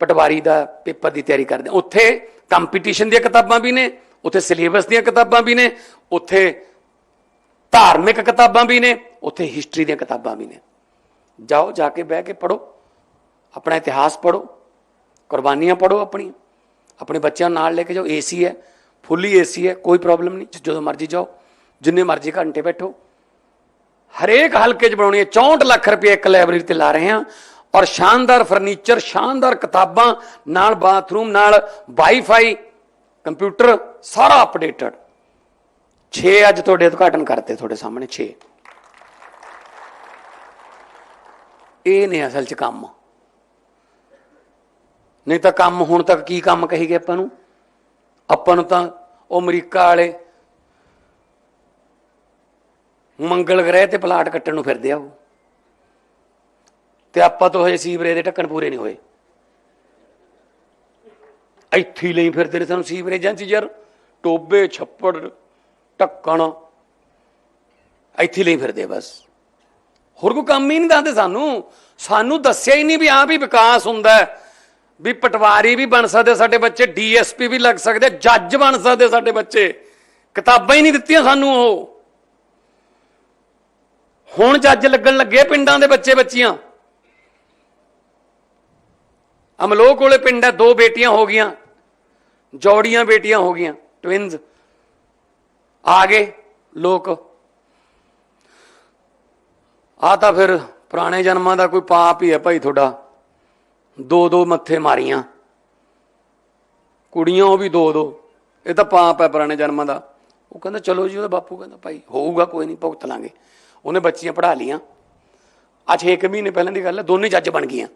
ਪਟਵਾਰੀ ਦਾ ਪੇਪਰ ਦੀ ਤਿਆਰੀ ਕਰਦਾ। ਉੱਥੇ ਕੰਪੀਟੀਸ਼ਨ ਦੀਆਂ ਕਿਤਾਬਾਂ ਵੀ ਨੇ, ਉੱਥੇ ਸਿਲੇਬਸ ਦੀਆਂ ਕਿਤਾਬਾਂ ਵੀ ਨੇ, ਉੱਥੇ ਧਾਰਮਿਕ ਕਿਤਾਬਾਂ ਵੀ ਨੇ, ਉੱਥੇ ਹਿਸਟਰੀ ਦੀਆਂ ਕਿਤਾਬਾਂ ਵੀ ਨੇ। ਜਾਓ, ਜਾ ਕੇ ਬਹਿ ਕੇ ਪੜੋ ਆਪਣਾ ਇਤਿਹਾਸ ਪੜੋ ਕੁਰਬਾਨੀਆਂ ਪੜੋ ਆਪਣੀ ਆਪਣੇ ਬੱਚਿਆਂ ਨੂੰ ਨਾਲ ਲੈ ਕੇ ਜਾਓ। ਏਸੀ ਹੈ। ਫੁੱਲੀ ਏਸੀ ਹੈ, ਕੋਈ ਪ੍ਰੋਬਲਮ ਨਹੀਂ ਜਦੋਂ ਮਰਜ਼ੀ ਜਾਓ, ਜਿੰਨੇ ਮਰਜ਼ੀ ਘੰਟੇ ਬੈਠੋ। ਹਰੇਕ ਹਲਕੇ 'ਚ ਬਣਾਉਣੀ ਹੈ 64 ਲੱਖ ਰੁਪਏ ਇੱਕ ਲਾਇਬ੍ਰੇਰੀ ਤੇ ਲਾ ਰਹੇ ਹਾਂ, ਔਰ ਸ਼ਾਨਦਾਰ ਫਰਨੀਚਰ ਸ਼ਾਨਦਾਰ ਕਿਤਾਬਾਂ, ਨਾਲ ਬਾਥਰੂਮ ਨਾਲ ਵਾਈਫਾਈ ਕੰਪਿਊਟਰ ਸਾਰਾ ਅਪਡੇਟਡ 6 ਅੱਜ ਤੁਹਾਡੇ ਉਦਘਾਟਨ ਕਰਤੇ ਤੁਹਾਡੇ ਸਾਹਮਣੇ 6 ਇਹ ਨੇ ਅਸਲ 'ਚ ਕੰਮ। ਨਹੀਂ ਤਾਂ ਕੰਮ ਹੁਣ ਤੱਕ ਕੀ ਕੰਮ ਕਹੀ ਗਏ ਆਪਾਂ ਨੂੰ? ਆਪਾਂ ਨੂੰ ਤਾਂ ਉਹ ਅਮਰੀਕਾ ਵਾਲੇ ਮੰਗਲ ਗ੍ਰਹਿ ਤੇ ਪਲਾਟ ਕੱਟਣ ਨੂੰ ਫਿਰਦੇ ਆ ਉਹ। ਤੇ ਆਪਾਂ ਤੋਂ ਹਜੇ ਸੀਵਰੇਜ ਦੇ ਢੱਕਣ ਪੂਰੇ ਨਹੀਂ ਹੋਏ। ਇੱਥੇ ਲਈ ਫਿਰਦੇ ਨੇ ਸਾਨੂੰ ਸੀਵਰੇਜਾਂ 'ਚ ਯਾਰ, ਟੋਬੇ, ਛੱਪੜ, ਢੱਕਣ। ਇੱਥੇ ਲਈ ਫਿਰਦੇ ਬਸ। ਹੋਰ ਕੋਈ ਕੰਮ ਹੀ ਨਹੀਂ ਦੱਸਦੇ ਸਾਨੂੰ। ਸਾਨੂੰ ਦੱਸਿਆ ਹੀ ਨਹੀਂ ਵੀ ਆਹ ਵੀ ਵਿਕਾਸ ਹੁੰਦਾ ਹੈ। ਵੀ ਪਟਵਾਰੀ ਵੀ ਬਣ ਸਕਦੇ ਸਾਡੇ ਬੱਚੇ, ਡੀਐਸਪੀ ਵੀ ਲੱਗ ਸਕਦੇ, ਜੱਜ ਬਣ ਸਕਦੇ ਸਾਡੇ ਬੱਚੇ। ਕਿਤਾਬਾਂ ਹੀ ਨਹੀਂ ਦਿੱਤੀਆਂ ਸਾਨੂੰ ਉਹ। ਹੁਣ ਜੱਜ ਲੱਗਣ ਲੱਗੇ ਪਿੰਡਾਂ ਦੇ ਬੱਚੇ ਬੱਚੀਆਂ। ਅਮਲੋਕ ਕੋਲੇ ਪਿੰਡ ਹੈ, ਦੋ ਬੇਟੀਆਂ ਹੋ ਗਈਆਂ। ਜੋੜੀਆਂ ਬੇਟੀਆਂ ਹੋ ਗਈਆਂ ਟਵਿਨਸ ਆ ਗਏ ਲੋਕ। ਆ ਤਾਂ ਫਿਰ ਪੁਰਾਣੇ ਜਨਮਾਂ ਦਾ ਕੋਈ ਪਾਪ ਹੀ ਹੈ ਭਾਈ ਤੁਹਾਡਾ। ਦੋ ਦੋ ਮੱਥੇ ਮਾਰੀਆਂ। ਕੁੜੀਆਂ ਉਹ ਵੀ ਦੋ ਦੋ। ਇਹ ਤਾਂ ਪਾਪ ਹੈ ਪੁਰਾਣੇ ਜਨਮਾਂ ਦਾ। ਉਹ ਕਹਿੰਦਾ, ਚਲੋ ਜੀ, ਉਹਦਾ ਬਾਪੂ ਕਹਿੰਦਾ, ਭਾਈ, ਹੋਊਗਾ, ਕੋਈ ਨਹੀਂ, ਭੁਗਤ ਲਾਂਗੇ। ਉਹਨੇ ਬੱਚੀਆਂ ਪੜ੍ਹਾ ਲੀਆਂ ਅੱਜ 6 ਮਹੀਨੇ ਪਹਿਲਾਂ ਦੀ ਗੱਲ ਹੈ, ਦੋਨੇ ਜੱਜ ਬਣ ਗਈਆਂ।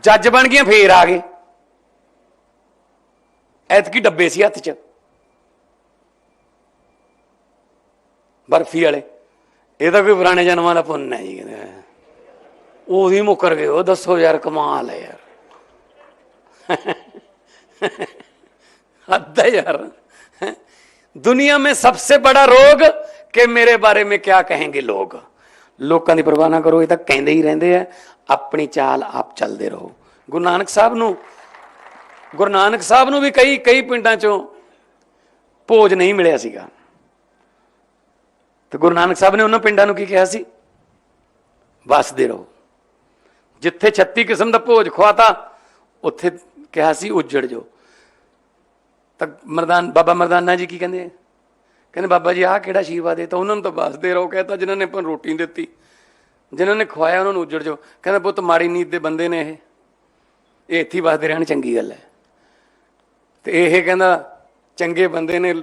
ਜੱਜ ਬਣ ਗਈਆਂ, ਫੇਰ ਆ ਗਏ। ਐਤਕੀ ਡੱਬੇ ਸੀ ਹੱਥ 'ਚ। ਬਰਫੀ ਵਾਲੇ। ਇਹ ਤਾਂ ਕੋਈ ਪੁਰਾਣੇ ਜਨਮਾਂ ਦਾ ਪੁੰਨ ਹੈ ਜੀ ਕਹਿੰਦੇ। ਉਹ ਵੀ ਮੁਕਰ ਗਏ, ਉਹ ਦੱਸੋ ਯਾਰ ਕਮਾਲ ਹੈ ਯਾਰ। ਹੱਦ ਯਾਰ। ਦੁਨੀਆ ਮੇਂ ਸਭ ਤੋਂ ਬੜਾ ਰੋਗ ਕਿ ਮੇਰੇ ਬਾਰੇ ਮੇਂ ਕਿਆ ਕਹੇਂਗੇ ਲੋਗ ਲੋਕਾਂ ਦੀ ਪਰਵਾਹ ਨਾ ਕਰੋ, ਇਹ ਤਾਂ ਕਹਿੰਦੇ ਹੀ ਰਹਿੰਦੇ ਆ, ਆਪਣੀ ਚਾਲ ਆਪ ਚੱਲਦੇ ਰਹੋ। ਗੁਰੂ ਨਾਨਕ ਸਾਹਿਬ ਨੂੰ, ਗੁਰੂ ਨਾਨਕ ਸਾਹਿਬ ਨੂੰ ਵੀ ਕਈ ਕਈ ਪਿੰਡਾਂ ਚੋਂ ਭੋਜ ਨਹੀਂ ਮਿਲਿਆ ਸੀਗਾ। ਤੇ ਗੁਰੂ ਨਾਨਕ ਸਾਹਿਬ ਨੇ ਉਹਨਾਂ ਪਿੰਡਾਂ ਨੂੰ ਕੀ ਕਿਹਾ ਸੀ? ਵਸਦੇ ਰਹੋ। ਜਿੱਥੇ 36 ਕਿਸਮ ਦਾ ਭੋਜ ਖਵਾਤਾ, ਉੱਥੇ ਕਿਹਾ ਸੀ, ਉੱਜੜ ਜੋ ਤਾਂ ਮਰਦਾਨ, ਬਾਬਾ ਮਰਦਾਨਾ ਜੀ ਕੀ ਕਹਿੰਦੇ ਕਹਿੰਦੇ, ਬਾਬਾ ਜੀ, ਆਹ ਕਿਹੜਾ ਆਸ਼ੀਰਵਾਦ ਹੈ? ਤਾਂ ਉਹਨਾਂ ਨੂੰ ਤਾਂ ਬਸਦੇ ਰਹੋ ਕਹਿੰਦਾ ਜਿਨ੍ਹਾਂ ਨੇ ਆਪਾਂ ਨੂੰ ਰੋਟੀ ਦਿੱਤੀ। ਜਿਨ੍ਹਾਂ ਨੇ ਖਵਾਇਆ, ਉਹਨਾਂ ਨੂੰ ਉੱਜੜ ਜੋ ਕਹਿੰਦਾ, ਪੁੱਤ, ਮਾੜੀ ਨੀਤ ਦੇ ਬੰਦੇ ਨੇ ਇਹ। ਇਹ ਇੱਥੇ ਹੀ ਵਸਦੇ ਰਹਿਣ, ਚੰਗੀ ਗੱਲ ਹੈ। ਤੇ ਇਹ ਕਹਿੰਦਾ, ਚੰਗੇ ਬੰਦੇ ਨੇ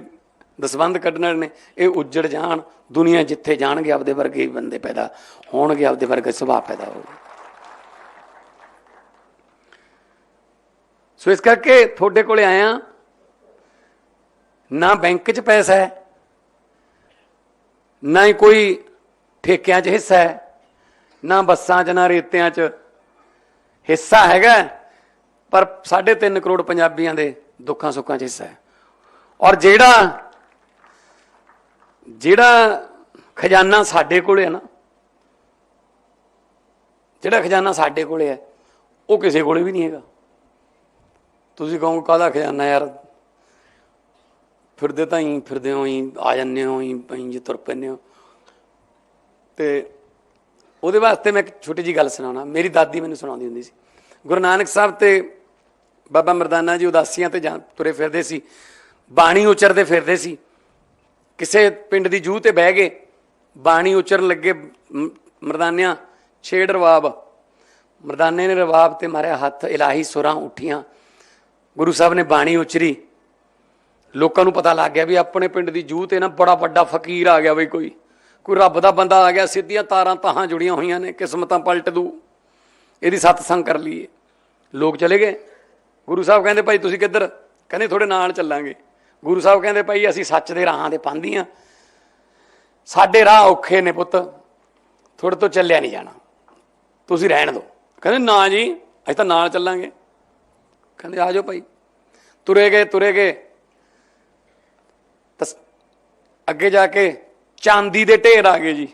ਦਸਵੰਦ ਕੱਢਣ ਨੇ। ਇਹ ਉੱਜੜ ਜਾਣ, ਦੁਨੀਆ ਜਿੱਥੇ ਜਾਣਗੇ, ਆਪਦੇ ਵਰਗੇ ਬੰਦੇ ਪੈਦਾ ਹੋਣਗੇ, ਆਪਦੇ ਵਰਗੇ ਸੁਭਾਅ ਪੈਦਾ ਹੋਊਗਾ। ਸੋ ਇਸ ਕਰਕੇ ਤੁਹਾਡੇ ਕੋਲੇ ਆਇਆ ਨਾ ਬੈਂਕ 'ਚ ਪੈਸਾ ਹੈ, ਨਾ ਹੀ ਕੋਈ ਠੇਕਿਆਂ 'ਚ ਹਿੱਸਾ ਹੈ, ਨਾ ਬੱਸਾਂ 'ਚ, ਨਾ ਰੇਤਿਆਂ 'ਚ ਹਿੱਸਾ ਹੈਗਾ ਪਰ 3.5 ਕਰੋੜ ਪੰਜਾਬੀਆਂ ਦੇ ਦੁੱਖਾਂ ਸੁੱਖਾਂ 'ਚ ਹਿੱਸਾ ਹੈ। ਔਰ ਜਿਹੜਾ ਜਿਹੜਾ ਖਜ਼ਾਨਾ ਸਾਡੇ ਕੋਲੇ ਹੈ ਨਾ, ਜਿਹੜਾ ਖਜ਼ਾਨਾ ਸਾਡੇ ਕੋਲੇ ਹੈ, ਉਹ ਕਿਸੇ ਕੋਲੇ ਵੀ ਨਹੀਂ ਹੈਗਾ। ਤੁਸੀਂ ਕਹੋ ਕਾਹਦਾ ਖਜ਼ਾਨਾ ਯਾਰ? ਫਿਰਦੇ ਤਾਂ ਹੀ, ਫਿਰਦੇ ਹੋ ਹੀ ਆ ਜੰਨੇ ਹੋ ਹੀ ਪਈ ਜੇ ਤੁਰ ਪੈਂਦੇ ਹੋ। ਤੇ ਉਹਦੇ ਵਾਸਤੇ ਮੈਂ ਇੱਕ ਛੋਟੀ ਜੀ ਗੱਲ ਸੁਣਾਉਣਾ। ਮੇਰੀ ਦਾਦੀ ਮੈਨੂੰ ਸੁਣਾਉਂਦੀ ਹੁੰਦੀ ਸੀ। ਗੁਰੂ ਨਾਨਕ ਸਾਹਿਬ ਤੇ ਬਾਬਾ ਮਰਦਾਨਾ ਜੀ ਉਦਾਸੀਆਂ ਤੇ ਜਾਂ ਤੁਰੇ ਫਿਰਦੇ ਸੀ। ਬਾਣੀ ਉਚਰਦੇ ਫਿਰਦੇ ਸੀ। ਕਿਸੇ ਪਿੰਡ ਦੀ ਜੂਹ ਤੇ ਬਹਿ ਗਏ। ਬਾਣੀ ਉਚਰਨ ਲੱਗੇ ਮਰਦਾਨਿਆਂ, ਛੇੜ ਰਵਾਬ। ਮਰਦਾਨੇ ਨੇ ਰਵਾਬ ਤੇ ਮਾਰਿਆ ਹੱਥ, ਇਲਾਹੀ ਸੁਰਾਂ ਉੱਠੀਆਂ। ਗੁਰੂ ਸਾਹਿਬ ਨੇ ਬਾਣੀ ਉਚਰੀ। ਲੋਕਾਂ ਨੂੰ ਪਤਾ ਲੱਗ ਗਿਆ ਵੀ ਆਪਣੇ ਪਿੰਡ ਦੀ ਜੂਹ ਤੇ ਨਾ, ਬੜਾ ਵੱਡਾ ਫਕੀਰ ਆ ਗਿਆ ਬਈ ਕੋਈ। ਕੋਈ ਰੱਬ ਦਾ ਬੰਦਾ ਆ ਗਿਆ, ਸਿੱਧੀਆਂ ਤਾਰਾਂ ਤਾਹਾਂ ਜੁੜੀਆਂ ਹੋਈਆਂ ਨੇ, ਕਿਸਮਤਾਂ ਪਲਟ ਦੂ। ਇਹਦੀ ਸਤਸੰਗ ਕਰ ਲਈਏ। ਲੋਕ ਚਲੇ ਗਏ। ਗੁਰੂ ਸਾਹਿਬ ਕਹਿੰਦੇ ਭਾਈ, ਤੁਸੀਂ ਕਿੱਧਰ? ਕਹਿੰਦੇ ਥੋੜੇ ਨਾਲ ਚੱਲਾਂਗੇ। ਗੁਰੂ ਸਾਹਿਬ ਕਹਿੰਦੇ ਭਾਈ, ਅਸੀਂ ਸੱਚ ਦੇ ਰਾਹਾਂ ਤੇ ਪਾਂਦੀਆਂ ਸਾਡੇ ਰਾਹ ਔਖੇ ਨੇ ਪੁੱਤ। ਥੋੜੇ ਤੋਂ ਚੱਲਿਆ ਨਹੀਂ ਜਾਣਾ। ਤੁਸੀਂ ਰਹਿਣ ਦਿਓ ਕਹਿੰਦੇ, ਨਾ ਜੀ, ਅਸੀਂ ਤਾਂ ਨਾਲ ਚੱਲਾਂਗੇ। ਕਹਿੰਦੇ, ਆ ਜਾਓ ਭਾਈ। ਤੁਰੇ ਗਏ ਤੁਰੇ ਗਏ। ਤਾਂ ਅੱਗੇ ਜਾ ਕੇ ਚਾਂਦੀ ਦੇ ਢੇਰ ਆ ਗਏ ਜੀ।